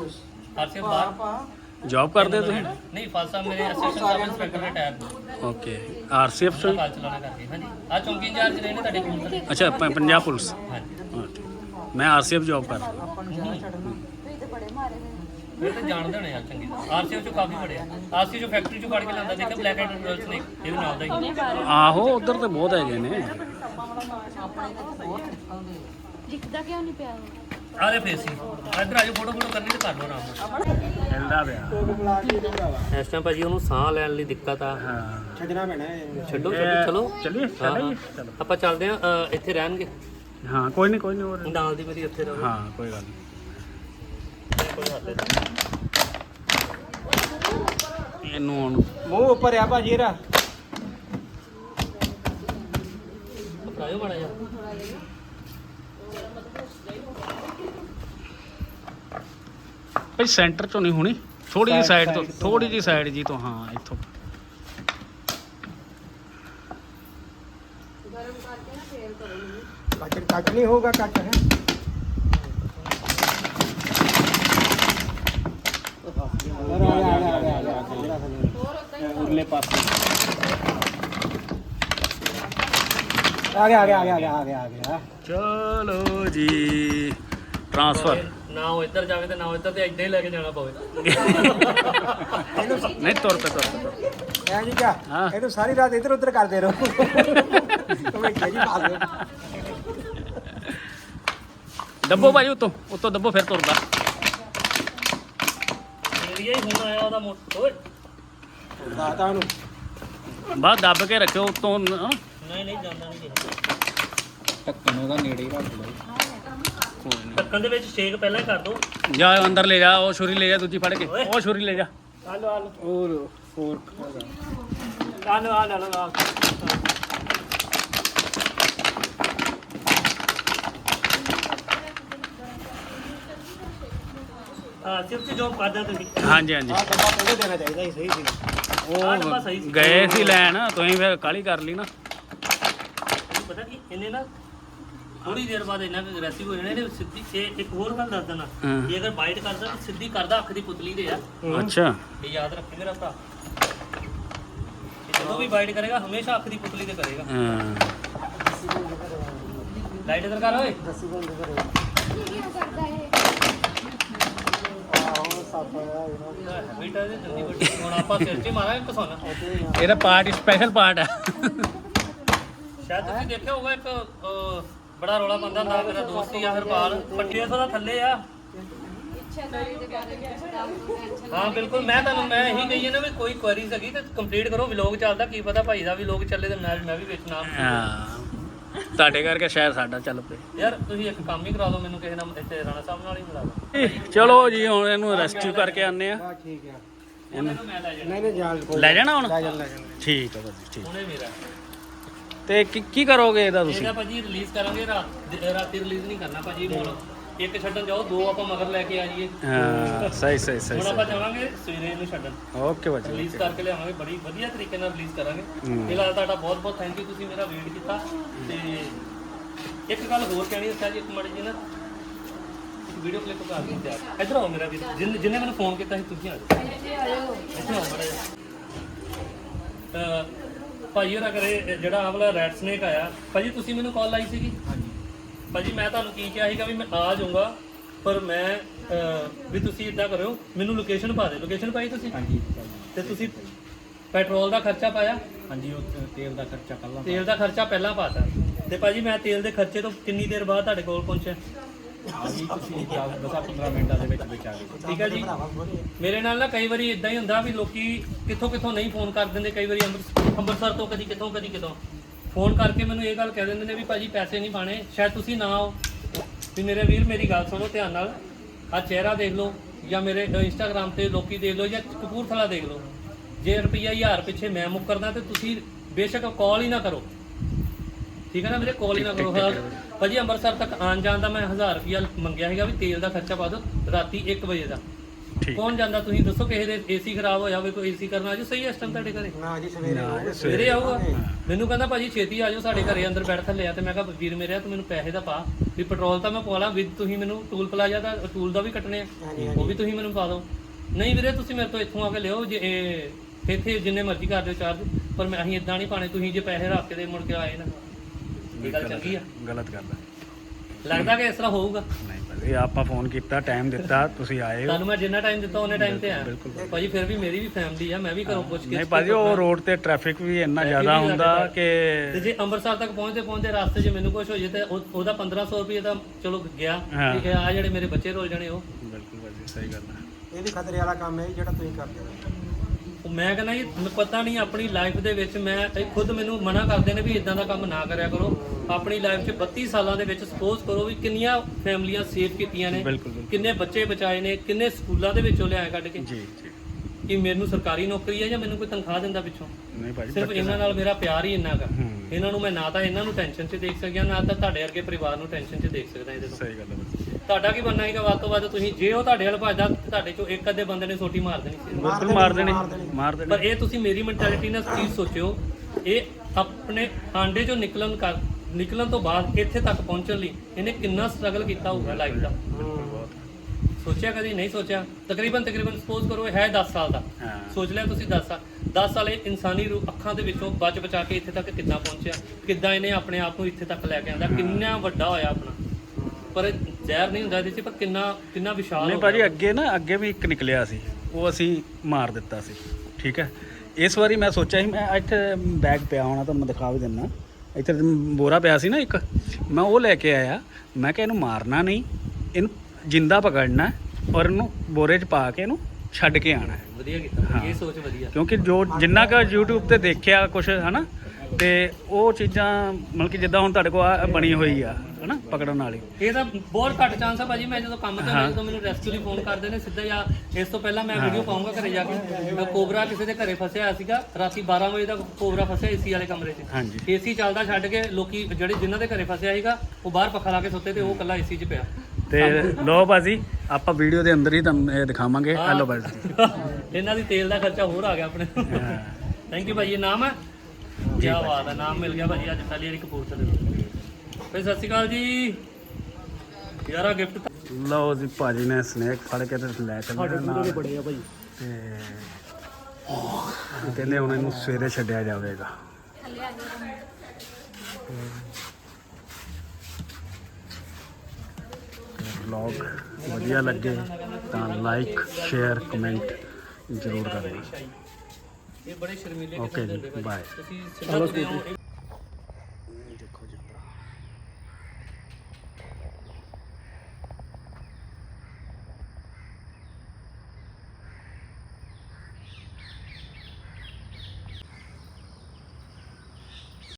ਆਰਸੀਐਫ ਬਾਹਰ। ਜੌਬ ਕਰਦੇ ਹੋ ਤੁਸੀਂ? ਨਹੀਂ ਫਾਲਸਾ ਮੇਰੇ assistant sub inspector retire okay RCF ਤੋਂ? ਕਾਲ ਚਲਾਣਾ ਕਰਦੇ ਹਾਂਜੀ। ਆ ਚੌਂਕੀ ਇੰਚਾਰਜ ਰਹੇ ਨੇ ਤੁਹਾਡੇ ਕੋਲ ਅੱਛਾ ਪ- ਪੰਜਾਬ ਪੁਲਿਸ। ਹਾਂਜੀ। ਠੀਕ। ਮੈਂ ਆਰਸੀਐਫ ਜੌਬ ਕਰਦਾ ਇਹ ਤਾਂ ਜਾਣਦੇ ਹੋਣੇ ਯਾਰ ਚੰਗੀ। ਆਰਸੀਐਫ ਚੋਂ ਕਾਫੀ ਬੜੇ ਆ ਆਰਸੀਐਫ ਚੋਂ ਫੈਕਟਰੀ ਚੋਂ ਕੱਢ ਕੇ ਲਾਂਦਾ ਦੇਖਿਆ ਬਲੈਕ ਐਂਡ ਰੋਲਸ ਨੇ ਇਹਦੇ ਨਾਲ ਦਾ ਹੀ। ਆਹੋ ਉਧਰ ਤੇ ਬਹੁਤ ਹੈਗੇ ਨੇ। ਦਿਖਦਾ ਕਿਉਂ ਨਹੀਂ ਪਿਆ ਆਲੇ ਫੇਸ ਸੀ ਇੱਧਰ ਆਜੋ ਫੋਟੋ ਫੋਟੋ ਕਰਨੀ ਤੇ ਕਰ ਲਓ ਆਰਾਮ ਹਿਲਦਾ ਪਿਆ। ਨਾਲ ਇਸ ਟਾਈਮ ਭਾਜੀ ਉਹਨੂੰ ਸਾਹ ਲੈਣ ਲਈ ਦਿੱਕਤ ਆ। ਹਾਂ। ਛੱਡਣਾ ਪੈਣਾ ਹੈ ਛੱਡੋ ਛੱਡੋ ਚਲੋ। ਚੱਲੀਏ ਹਾਂ, ਚੱਲੀਏ ਹਾਂ। ਚਲੋ। ਆਪਾਂ ਚੱਲਦੇ ਆ ਇੱਥੇ ਰਹਿਣਗੇ। ਹਾਂ ਕੋਈ ਨਹੀਂ ਕੋਈ ਨਹੀਂ ਹੋਰ। ਨਾਲ ਦੀ ਮੇਰੀ ਇੱਥੇ ਰਹੋ। ਹਾਂ ਕੋਈ ਗੱਲ ਨਹੀਂ ਕੋਈ ਹੱਲ ਨਹੀਂ ਇਹਨੂੰ ਹੁਣ ਮੂੰਹ ਉੱਪਰ ਆ ਭਾਜੀ ਇਹਦਾ। ਭਰਾਇਓ ਮਾੜਾ ਜਿਹਾ। ਭਈ ਸੈਂਟਰ ਚੋਂ ਨਹੀਂ ਹੋਣੀ ਥੋੜੀ ਜਿਹੀ ਸਾਈਡ ਤੋਂ ਥੋੜੀ ਜਿਹੀ ਸਾਈਡ ਜੀ ਤੋਂ ਹਾਂ ਇੱਥੋਂ। ਕੱਟ ਕੱਟ ਨਹੀਂ ਹੋਗਾ ਕੱਟ ਹੈ। ਉਰਲੇ ਪਾਸੇ। ਆ ਗਿਆ ਆ ਗਿਆ ਆ ਗਿਆ ਆ ਗਿਆ ਆ ਗਿਆ। ਆ ਗਿਆ ਚਲੋ ਜੀ ਟ੍ਰਾਂਸਫਰ ਨਾ ਉਹ ਇੱਧਰ ਜਾਵੇ ਤੇ ਨਾ ਉਹ ਇੱਧਰ ਤੇ ਇੱਦਾਂ ਹੀ ਲੈ ਕੇ ਜਾਣਾ ਪਵੇ। ਨਹੀਂ ਤੁਰ ਪੇ ਤੁਰ ਪੇ, ਤੁਰ ਪੇ। ਐ ਜੀ ਕਿਆ? ਹਾਂ। ਇਹਨੂੰ ਸਾਰੀ ਰਾਤ ਇੱਧਰ ਉੱਧਰ ਕਰਦੇ ਰਹੋ। ਤੂੰ ਵੇਖਿਆ ਜੀ ਪਾ ਦੇ ਦੱਬੋ ਭਾਈ ਉਤੋਂ ਉਤੋਂ ਦੱਬੋ ਫਿਰ ਤੁਰਦਾ। ਏਰੀਆ ਹੀ ਹੁਣ ਆਇਆ ਉਹਦਾ ਮੋਟ ਓਏ। ਦਾਤਾ ਉਹਨੂੰ। ਬਾਹਰ ਦੱਬ ਕੇ ਰੱਖਿਓ ਉਤੋਂ ਨਾ। ਨਹੀਂ ਨਹੀਂ ਜਾਂਦਾ ਨਹੀਂ। ਕਿਹਾ ਟੱਕਣ ਉਹਦਾ ਨੇੜੇ ਹੀ ਰੱਖ ਲਓ। ਕੋਈ ਨਹੀਂ। ਢੱਕਣ ਦੇ ਵਿੱਚ ਸ਼ੇਕ ਪਹਿਲਾਂ ਹੀ ਕਰ ਦੋ। ਜਾ ਅੰਦਰ ਲੈ ਜਾ ਉਹ ਛੁਰੀ ਲੈ ਜਾ ਦੂਜੀ ਫੜ ਕੇ। ਉਹ ਛੁਰੀ ਲੈ ਜਾ। ਹੋਰ ਹਾਂ ਤੁਸੀਂ। ਹਾਂਜੀ ਹਾਂਜੀ। ਆ ਡੱਬਾ ਪਹਿਲੇ ਦੇਣਾ ਚਾਹੀਦਾ ਸੀ ਸਹੀ ਸੀ ਆਹ ਡੱਬਾ ਸਹੀ ਉਹ। ਗਏ ਸੀ ਲੈਣ ਤੁਸੀਂ ਫਿਰ ਕਾਲੀ ਕਰ ਲਈ ਨਾ। ਤੁਹਾਨੂੰ ਪਤਾ ਕੀ ਇਹਨੇ ਨਾ ਥੋੜੀ ਦੇਰ ਬਾਅਦ ਇਹਨਾਂ ਵੀ ਅਗਰੈਸਿਵ ਹੋ ਜਾਣੇ ਨੇ ਸਿੱਧੀ ਇਹ ਇੱਕ ਹੋਰ ਗੱਲ ਦੱਸ ਦੇਣਾ। ਜੇ ਅਗਰ ਬਾਈਟ ਕਰਦਾ ਤਾਂ ਸਿੱਧੀ ਕਰਦਾ ਅੱਖ ਦੀ ਪੁਤਲੀ ਦੇ ਆ। ਅੱਛਾ। ਇਹ ਯਾਦ ਰੱਖੀ ਮੇਰਾ ਭਰਾ। ਇਹ ਜਦੋਂ ਵੀ ਬਾਈਟ ਕਰੇਗਾ ਹਮੇਸ਼ਾ ਅੱਖ ਦੀ ਪੁਤਲੀ ਤੇ ਕਰੇਗਾ। ਹਾਂ। ਲਾਈਟ ਇਧਰ ਕਰ ਓਏ। ਬੇਟਾ ਇਹ ਜਲਦੀ ਵੱਡੀ ਹੁਣ ਆਪਾਂ ਸਿਰ 'ਚ ਹੀ ਮਾਰਾਂਗੇ ਕਸੋਨਾ ਇਹਦਾ ਪਾਰਟ ਸਪੈਸ਼ਲ ਪਾਰਟ ਹੈ ਸ਼ਾਇਦ ਤੁਸੀਂ ਦੇਖਿਆ ਹੋਗਾ ਇੱਕ ਬੜਾ ਰੌਲਾ ਬੰਦਾ ਹੁੰਦਾ ਮੇਰਾ ਦੋਸਤ ਹੀ ਆ ਹਰਪਾਲ ਪੱਟੀਆਂ ਤੋਂ ਦਾ ਥੱਲੇ ਆ। ਹਾਂ ਬਿਲਕੁਲ ਮੈਂ ਤੁਹਾਨੂੰ ਮੈਂ ਇਹੀ ਕਹੀ ਨਾ ਵੀ ਕੋਈ ਕੁਐਰੀਜ਼ ਹੈਗੀ ਤੇ ਕੰਪਲੀਟ ਕਰੋ ਵਲੌਗ ਚੱਲਦਾ ਕੀ ਪਤਾ ਭਾਈ ਦਾ ਵੀ ਲੋਗ ਚੱਲੇ ਤੇ ਮੈਂ ਮੈਂ ਵੀ ਵਿੱਚ ਨਾਮ ਹਾਂ ਤੁਹਾਡੇ ਕਰਕੇ ਸ਼ਾਇਦ ਸਾਡਾ ਚੱਲ ਪਏ। ਯਾਰ ਤੁਸੀਂ ਇੱਕ ਕੰਮ ਹੀ ਕਰਾ ਦਿਓ ਮੈਨੂੰ ਕਿਸੇ ਨਾਲ ਇੱਥੇ ਰਾਣਾ ਸਾਹਿਬ ਨਾਲ ਹੀ ਮਿਲਾ ਦਿਓ। ਚਲੋ ਜੀ ਹੁਣ ਇਹਨੂੰ ਰੈਸਕਿਊ ਕਰਕੇ ਆਨੇ ਆ। ਆ ਠੀਕ ਆ। ਮੈਨੂੰ ਮੈਂ ਲੈ ਜਾਣਾ ਨਹੀਂ ਨਹੀਂ ਜਾਲ ਲੈ ਜਾਣਾ ਹੁਣ? ਲੈ ਜਾਣ ਠੀਕ ਹੈ ਭਾਜੀ ਠੀਕ। ਹੁਣੇ ਮੇਰਾ ਤੇ ਕੀ ਕੀ ਕਰੋਗੇ ਇਹਦਾ ਤੁਸੀਂ? ਇਹਦਾ ਭਾਜੀ ਰਿਲੀਜ਼ ਕਰਾਂਗੇ ਰਾਤ ਰਾਤੀ ਰਿਲੀਜ਼ ਨਹੀਂ ਕਰਨਾ ਭਾਜੀ ਮੋੜ ਇੱਕ ਛੱਡਣ ਜਾਓ ਦੋ ਆਪਾਂ ਮਗਰ ਲੈ ਕੇ ਆ ਜਾਈਏ। ਹਾਂ ਸਹੀ ਸਹੀ ਸਹੀ ਹੁਣ ਆਪਾਂ ਜਾਵਾਂਗੇ ਸਵੇਰੇ ਇਹਨੂੰ ਛੱਡਣ। ਓਕੇ ਭਾਜੀ ਰਿਲੀਜ਼ ਕਰਕੇ ਲਿਆਵਾਂਗੇ ਬੜੀ ਵਧੀਆ ਤਰੀਕੇ ਨਾਲ ਰਿਲੀਜ਼ ਕਰਾਂਗੇ। ਲਈ ਤੁਹਾਡਾ ਬਹੁਤ ਬਹੁਤ ਥੈਂਕ ਯੂ ਤੁਸੀਂ ਮੇਰਾ ਵੇਟ ਕੀਤਾ। ਤੇ ਇੱਕ ਗੱਲ ਹੋਰ ਕਹਿਣੀ ਹੈ ਜੀ ਇੱਕ ਮਾੜੀ ਜੀ ਨਾ ਵੀਡੀਓ ਕਲਿੱਪ ਕਰ ਲਈ ਤਿਆਰ। ਇੱਧਰ ਆਓ ਮੇਰਾ ਵੀਰ। ਜਿੰਨੇ ਜਿੰਨੇ ਮੈਨੂੰ ਫੋਨ ਕੀਤਾ ਸੀ ਤੁਸੀਂ ਆ ਜਾਓ। ਇੱਥੇ ਆਓ ਮਾੜਾ ਜਿਹਾ। ਅਹ ਭਾਜੀ ਹੋਰਾਂ ਕਰੇ ਜਿਹੜਾ ਆਹ ਵਾਲਾ ਰੈਡ ਸਨੇਕ ਆਇਆ ਭਾਜੀ ਤੁਸੀਂ ਮੈਨੂੰ ਕਾਲ ਲਾਈ ਸੀਗੀ? ਹਾਂਜੀ। ਭਾਜੀ ਮੈਂ ਤੁਹਾਨੂੰ ਕੀ ਕਿਹਾ ਸੀਗਾ ਵੀ ਮੈਂ ਆ ਜਾਊਂਗਾ ਪਰ ਮੈਂ ਅਹ, ਵੀ ਤੁਸੀਂ ਇਦਾਂ ਕਰਿਓ ਮੈਨੂੰ ਲੋਕੇਸ਼ਨ ਪਾ ਦਿਓ। ਲੋਕੇਸ਼ਨ ਪਾਈ ਤੁਸੀਂ? ਹਾਂਜੀ ਤੇ ਤੁਸੀਂ ਪੈਟਰੋਲ ਦਾ ਖਰਚਾ ਪਾਇਆ? ਹਾਂਜੀ ਉਹ ਤੇ- ਤੇਲ ਦਾ ਖਰਚਾ ਕੱਲਾ ਤੇਲ ਦਾ ਖਰਚਾ ਪਹਿਲਾਂ ਪਾਤਾ। ਤੇ ਭਾਜੀ ਮੈਂ ਤੇਲ ਦੇ ਖਰਚੇ ਤੋਂ ਕਿੰਨੀ ਦੇਰ ਬਾਅਦ ਤੁਹਾਡੇ ਕੋਲ ਪਹੁੰਚਿਆ? ਹਾਂਜੀ, ਤੁਸੀਂ 10 15 ਮਿੰਟਾਂ ਦੇ ਵਿੱਚ ਵਿੱਚ ਆ ਗਏ। ਠੀਕ ਹੈ ਜੀ? ਮੇਰੇ ਨਾਲ ਨਾ ਕਈ ਵਾਰੀ ਇਦਾਂ ਹੀ ਹੁੰਦਾ ਵੀ ਲੋਕੀ ਕਿੱਥੋਂ ਕਿੱਥੋਂ ਨਹੀਂ ਫੋਨ ਕਰ ਦਿੰਦੇ, ਕਈ ਵਾਰੀ ਅੰਮ੍ਰਿਤ- ਅੰਮ੍ਰਿਤਸਰ ਤੋਂ ਕਦੀ ਕਿੱਥੋਂ, ਕਦੀ ਕਿਤੋਂ ਫੋਨ ਕਰਕੇ ਮੈਨੂੰ ਇਹ ਗੱਲ ਕਹਿ ਦਿੰਦੇ ਨੇ ਵੀ ਭਾਜੀ ਪੈਸੇ ਨਹੀਂ ਪਾਣੇ ਸ਼ਾਇਦ ਤੁਸੀਂ ਨਾ ਆਓ। ਵੀ ਮੇਰੇ ਵੀਰ, ਮੇਰੀ ਗੱਲ ਸੁਣੋ ਧਿਆਨ ਨਾਲ। ਆ ਚਿਹਰਾ ਦੇਖ ਲਓ ਜਾਂ ਮੇਰੇ ਇੰਸਟਾਗ੍ਰam ਤੇ ਲੋਕੀ ਦੇਖ ਲਓ ਜਾਂ ਕਪੂਰਥਲਾ ਦੇਖ ਲਓ। ਜੇ ਰੁਪਈਆ 1000 ਪਿੱਛੇ ਮੈਂ ਮੁੱਕਰਦਾ ਤੇ ਤੁਸੀਂ ਬੇਸ਼ੱਕ ਕਾਲ ਹੀ ਨਾ ਕਰੋ। ਠੀਕ ਹੈ ਨਾ ਮੇਰੇ ਕਾਲ ਹੀ ਨਾ ਕਰੋ ਹਾਂ ਭਾਜੀ ਅੰਮ੍ਰਿਤਸਰ ਤੱਕ ਆਉਣ ਜਾਣ ਦਾ ਮੈਂ 1000 ਰੁਪਈਆ ਮੰਗਿਆ ਹੈਗਾ ਵੀ ਤੇਲ ਦਾ ਖਰਚਾ ਪਾ ਦਿਓ ਰਾਤੀ 1 ਵਜੇ ਦਾ। ਠੀਕ। ਕੌਣ ਜਾਂਦਾ ਤੁਸੀਂ? ਦੱਸੋ ਕਿਸੇ ਦੇ ਏਸੀ ਖਰਾਬ ਹੋਇਆ ਹੋਵੇ ਕੋਈ ਏਸੀ ਕਰਨਾ ਆਜੋ ਸਹੀ ਇਸ ਟਾਈਮ ਤੁਹਾਡੇ ਘਰੇ? ਨਾ ਜੀ ਸਵੇਰੇ ਆਓ। ਸਵੇਰੇ ਆਊਗਾ ਮੈਨੂੰ ਕਹਿੰਦਾ ਭਾਜੀ ਛੇਤੀ ਆਜੋ ਸਾਡੇ ਘਰੇ ਅੰਦਰ ਬੈਠ ਥੱਲੇ ਆ ਤੇ ਮੈਂ ਕਿਹਾ ਵੀਰ ਮੇਰੇ ਤੂੰ ਮੈਨੂੰ ਪੈਸੇ ਦਾ ਪਾ। ਵੀ ਪੈਟਰੋਲ ਤਾਂ ਮੈਂ ਪਵਾ ਲਾਂ ਵੀ ਤੁਸੀਂ ਮੈਨੂੰ ਟੂਲ ਪਲਾਜ਼ਾ ਦਾ ਟੂਲ ਦਾ ਵੀ ਕੱਟਣੇ ਆ। ਉਹ ਵੀ ਤੁਸੀਂ ਮੈਨੂੰ ਪਾ ਦਿਓ। ਨਹੀਂ ਵੀਰੇ ਤੁਸੀਂ ਮੇਰੇ ਤੋਂ ਇੱਥੋਂ ਆ ਕੇ ਲਿਓ ਜੇ ਇਹ- ਇੱਥੇ ਜਿੰਨੇ ਮਰਜ਼ੀ ਕਰ ਦਿਓ ਚਾਰਜ ਪਰ ਮੈਂ ਅਸੀਂ ਇਦਾਂ ਨਹੀਂ ਪਾਣੇ ਤੁਸੀਂ ਜੇ ਪੈਸੇ ਰੱਖ ਕੇ ਦੇ ਮੁੜ ਕੇ ਆਏ ਨਾ। ਇਹ ਗੱਲ ਚੰਗੀ ਆ? ਗਲਤ ਗੱਲ ਹੈ ਲੱਗਦਾ ਕਿ ਇਸ ਤਰ੍ਹਾਂ ਹੋਊਗਾ? ਨਹੀਂ ਭਾਜੀ ਆਪਾਂ ਫੋਨ ਕੀਤਾ ਟਾਈਮ ਦਿੱਤਾ ਤੁਸੀਂ ਆਏ ਹੋ। ਤੁਹਾਨੂੰ ਮੈਂ ਜਿੰਨਾ ਟਾਈਮ ਦਿੱਤਾ ਉਹਨੇ ਟਾਈਮ ਤੇ ਆਇਆ। ਬਿਲਕੁਲ। ਭਾਜੀ ਫਿਰ ਵੀ ਮੇਰੀ ਵੀ ਫੈਮਿਲੀ ਆ ਮੈਂ ਵੀ ਘਰੋਂ ਪੁੱਛ ਕੇ ਨਹੀਂ ਭਾਜੀ ਉਹ ਰੋਡ ਤੇ ਟ੍ਰੈਫਿਕ ਵੀ ਇੰਨਾ ਜ਼ਿਆਦਾ ਹੁੰਦਾ ਤੇ ਕਿ ਜੇ ਅੰਮ੍ਰਿਤਸਰ ਤੱਕ ਪਹੁੰਚਦੇ ਪਹੁੰਚਦੇ ਰਸਤੇ 'ਚ ਮੈਨੂੰ ਕੁਝ ਹੋ ਜੇ ਤੇ ਉਹ- ਉਹਦਾ 1500 ਰੁਪਏ ਤਾਂ ਚਲੋ ਗਿਆ। ਹਾਂ। ਠੀਕ ਹੈ ਆ ਜਿਹੜੇ ਮੇਰੇ ਬੱਚੇ ਰੋਲ ਜਾਣੇ ਉਹ। ਬਿਲਕੁਲ ਭਾਜੀ ਸਹੀ ਗੱਲ ਹੈ ਇਹ ਵੀ ਖਤਰੇ ਵਾਲਾ ਕੰਮ ਹੈ ਜੀ, ਜਿਹੜਾ ਤੁਸੀਂ ਕਰਦੇ ਹੋ। ਮੈਂ ਕਹਿੰਦਾ ਜੀ ਪਤਾ ਨਹੀਂ ਆਪਣੀ ਲਾਈਫ ਦੇ ਵਿੱਚ ਮੈਂ ਇਹ ਖੁਦ ਮੈਨੂੰ ਮਨਾ ਕਰਦੇ ਨੇ ਵੀ ਇਦਾਂ ਦਾ ਕੰਮ ਨਾ ਕਰਿਆ ਕਰੋ। ਆਪਣੀ ਲਾਈਫ 'ਚ 32 ਸਾਲਾਂ ਦੇ ਵਿੱਚ ਸਪੋਜ਼ ਕਰੋ ਵੀ ਕਿੰਨੀਆਂ ਫੈਮਲੀਆਂ ਸੇਵ ਕੀਤੀਆਂ ਨੇ ਬਿਲਕੁਲ ਬਿਲਕੁਲ। ਕਿੰਨੇ ਬੱਚੇ ਬਚਾਏ ਨੇ ਕਿੰਨੇ ਸਕੂਲਾਂ ਦੇ ਵਿੱਚੋਂ ਲਿਆਏ ਕੱਢ ਕੇ। ਜੀ ਜੀ। ਕਿ ਮੈਨੂੰ ਸਰਕਾਰੀ ਨੌਕਰੀ ਹੈ ਜਾਂ ਮੈਨੂੰ ਕੋਈ ਤਨਖਾਹ ਦਿੰਦਾ ਪਿੱਛੋਂ? ਨਹੀਂ ਭਾਜੀ ਸਿਰਫ ਬੱਚੇ ਇਹਨਾਂ ਨਾਲ ਮੇਰਾ ਪਿਆਰ ਹੀ ਇੰਨਾ ਗਾ। ਹੂੰ। ਇਹਨਾਂ ਨੂੰ ਮੈਂ ਨਾ ਤਾਂ ਇਹਨਾਂ ਨੂੰ ਟੈਨਸ਼ਨ 'ਚ ਦੇਖ ਸਕਿਆ ਨਾ ਤਾਂ ਤੁਹਾਡੇ ਵਰਗੇ ਪਰਿਵਾਰ ਨੂੰ ਟੈਨਸ਼ਨ 'ਚ ਦੇਖ ਸਕਦਾ ਇਹਦੇ ਤੋਂ। ਸਹੀ ਗੱਲ ਹੈ ਭਾਜੀ। ਤੁਹਾਡਾ ਕੀ ਬਣਨਾ ਹੈਗਾ ਵੱਧ ਤੋਂ ਵੱਧ ਤੁਸੀਂ ਜੇ ਉਹ ਤੁਹਾਡੇ ਵੱਲ ਭੱਜਦਾ ਤੁਹਾਡੇ ਚੋਂ ਇੱਕ ਅੱਧੇ ਬੰਦੇ ਨੇ ਸੋਟੀ ਮਾਰ ਦੇਣੀ ਸੀ। ਬਿਲਕੁਲ ਮਾਰ ਦੇਣੇ ਮਾਰ ਦੇਣੇ। ਪਰ ਇਹ ਤੁਸੀਂ ਮੇਰੀ ਮੈਂਟੈਲਿਟੀ ਨਾਲ ਚੀਜ਼ ਸੋਚਿਓ ਇਹ ਆਪਣੇ ਆਂਡੇ ਚੋਂ ਨਿਕਲਣ ਕਰ ਨਿਕਲਣ ਤੋਂ ਬਾਅਦ ਇੱਥੇ ਤੱਕ ਪਹੁੰਚਣ ਲਈ ਇਹਨੇ ਕਿੰਨਾ ਸਟਰਗਲ ਕੀਤਾ ਹੋਊਗਾ ਲਾਈਫ ਦਾ। ਸੋਚਿਆ ਕਦੀ? ਨਹੀਂ ਸੋਚਿਆ? ਤਕਰੀਬਨ ਤਕਰੀਬਨ ਸਪੋਜ਼ ਕਰੋ ਇਹ ਹੈ 10 ਸਾਲ ਦਾ। ਸੋਚ ਲਿਆ ਤੁਸੀਂ 10 ਸਾਲ। 10 ਸਾਲ ਇਹ ਇਨਸਾਨੀ ਰੂਪ ਅੱਖਾਂ ਦੇ ਵਿੱਚੋਂ ਬਚ ਬਚਾ ਕੇ ਇੱਥੇ ਤੱਕ ਕਿੱਦਾਂ ਪਹੁੰਚਿਆ? ਕਿੱਦਾਂ ਇਹਨੇ ਆਪਣੇ ਆਪ ਨੂੰ ਇੱਥੇ ਤੱਕ ਲੈ ਕੇ ਆਂਦਾ? ਕਿੰਨਾ ਵੱਡਾ ਹੋਇਆ ਆਪਣਾ? ਪਰ ਜ਼ਹਿਰ ਨਹੀਂ ਹੁੰਦਾ ਇਹਦੇ 'ਚ ਪਰ ਕਿੰਨਾ ਕਿੰਨਾ ਵਿਸ਼ਾਲ ਨਹੀਂ ਭਾਜੀ ਅੱਗੇ ਨਾ ਅੱਗੇ ਵੀ ਇੱਕ ਨਿਕਲਿਆ ਸੀ। ਉਹ ਅਸੀਂ ਮਾਰ ਦਿੱਤਾ ਸੀ। ਠੀਕ ਹੈ? ਇਸ ਵਾਰੀ ਮੈਂ ਸੋਚਿਆ ਸੀ ਮੈਂ ਇੱਥੇ ਬੈਗ ਪਿਆ ਹੋਣਾ ਤੁਹਾਨੂੰ ਮੈਂ ਦਿਖਾ ਵੀ ਦਿੰਦਾ ਇੱਥੇ ਬੋਰਾ ਪਿਆ ਸੀ ਨਾ ਇੱਕ। ਮੈਂ ਉਹ ਲੈ ਕੇ ਆਇਆ। ਮੈਂ ਕਿਹਾ ਇਹਨੂੰ ਮਾਰਨਾ ਨਹੀਂ। ਇਹਨੂੰ ਜਿੰਦਾ ਪਕੜਨਾ ਔਰ ਇਹਨੂੰ ਬੋਰੇ 'ਚ ਪਾ ਕੇ ਇਹਨੂੰ ਛੱਡ ਕੇ ਆਣਾ ਵਧੀਆ ਕੀਤਾ। ਇਹ ਸੋਚ ਵਧੀਆ। ਕਿਉਂਕਿ ਜੋ ਜਿੰਨਾ ਕੁ YouTube ਤੇ ਦੇਖਿਆ ਕੁਛ ਹਨਾ ਤੇ ਉਹ ਚੀਜ਼ਾਂ ਮਤਲਬ ਕਿ ਜਿੱਦਾਂ ਹੁਣ ਤੁਹਾਡੇ ਕੋਲ ਆਹ ਬਣੀ ਹੋਈ ਆ ਹਨਾ ਪਕੜਨ ਵਾਲੀ। ਇਹ ਤਾਂ ਬਹੁਤ ਘੱਟ ਚਾਂਸ ਆ ਭਾਜੀ ਮੈਂ ਜਦੋਂ ਕੰਮ ਤੇ ਹੁੰਦਾ ਜਦੋਂ ਮੈਨੂੰ ਰੈਸਕਿਊ ਲਈ ਫੋਨ ਕਰਦੇ ਨੇ ਸਿੱਧਾ ਜਾਂ ਇਸ ਤੋਂ ਪਹਿਲਾਂ ਮੈਂ ਵੀਡੀਓ ਪਾਉਂਗਾ ਘਰੇ ਜਾ ਕੇ। ਮੈਂ ਕੋਬਰਾ ਕਿਸੇ ਦੇ ਘਰੇ ਫਸਿਆ ਹੋਇਆ ਸੀਗਾ ਰਾਤੀ 12 ਵਜੇ ਦਾ ਕੋਬਰਾ ਫਸਿਆ ਏਸੀ ਵਾਲੇ ਕਮਰੇ 'ਚ। ਹਾਂਜੀ। ਏਸੀ ਚੱਲਦਾ ਛੱਡ ਕੇ ਲੋਕੀ ਜਿਹੜੇ ਜਿਨ੍ਹਾਂ ਦੇ ਘਰੇ ਫਸਿਆ ਸੀਗਾ ਉਹ ਬਾਹਰ ਪੱਖਾ ਲਾ ਕੇ ਸੁੱਤੇ ਤੇ ਉਹ ਕੱਲਾ ਏਸੀ 'ਚ ਪਿਆ। ਤੇ ਲੋ ਬਾਜੀ ਆਪਾਂ ਵੀਡੀਓ ਦੇ ਅੰਦਰ ਹੀ ਤੁਹਾਨੂੰ ਇਹ ਦਿਖਾਵਾਂਗੇ। ਹੈਲੋ ਬਾਜੀ ਇਹਨਾਂ ਦੀ ਤੇਲ ਦਾ ਖਰਚਾ ਹੋਰ ਆ ਗਿਆ ਆਪਣੇ। ਥੈਂਕ ਯੂ ਭਾਜੀ ਇਹ ਨਾਮ ਹੈ? ਕੀ ਬਾਤ ਹੈ ਨਾਮ ਮਿਲ ਗਿਆ ਭਾਜੀ ਅੱਜ ਪਹਿਲੀ ਵਾਰੀ ਕਪੂਰਥਲੇ ਤੋਂ। ਭਾਈ ਸਤਿ ਸ਼੍ਰੀ ਅਕਾਲ ਜੀ। ਯਾਰਾ ਗਿਫਟ ਲਓ ਜੀ ਭਾਜੀ ਨੇ ਸਨੇਕ ਫੜ ਕੇ ਤੇ ਲੈ ਚੱਲੇ ਨਾਲ। ਬੜੇ ਆ ਭਾਜੀ। ਤੇ ਕਹਿੰਦੇ ਹੁਣ ਇਹਨੂੰ ਸਵੇਰੇ ਛੱਡਿਆ ਜਾਵੇਗਾ। ਵਲੌਗ ਵਧੀਆ ਲੱਗੇ ਤਾਂ ਲਾਈਕ ਸ਼ੇਅਰ ਕਮੈਂਟ ਜ਼ਰੂਰ ਕਰਨਾ ਇਹ ਬੜੇ ਸ਼ਰਮੀਲੇ ਓਕੇ ਕਿਸਮ ਦੇ ਜੀ ਹੁੰਦੇ ਭਾਜੀ ਬਾਏ ਤੁਸੀਂ ਸਿੱਧਾ ਤੁਰੇ ਆਓ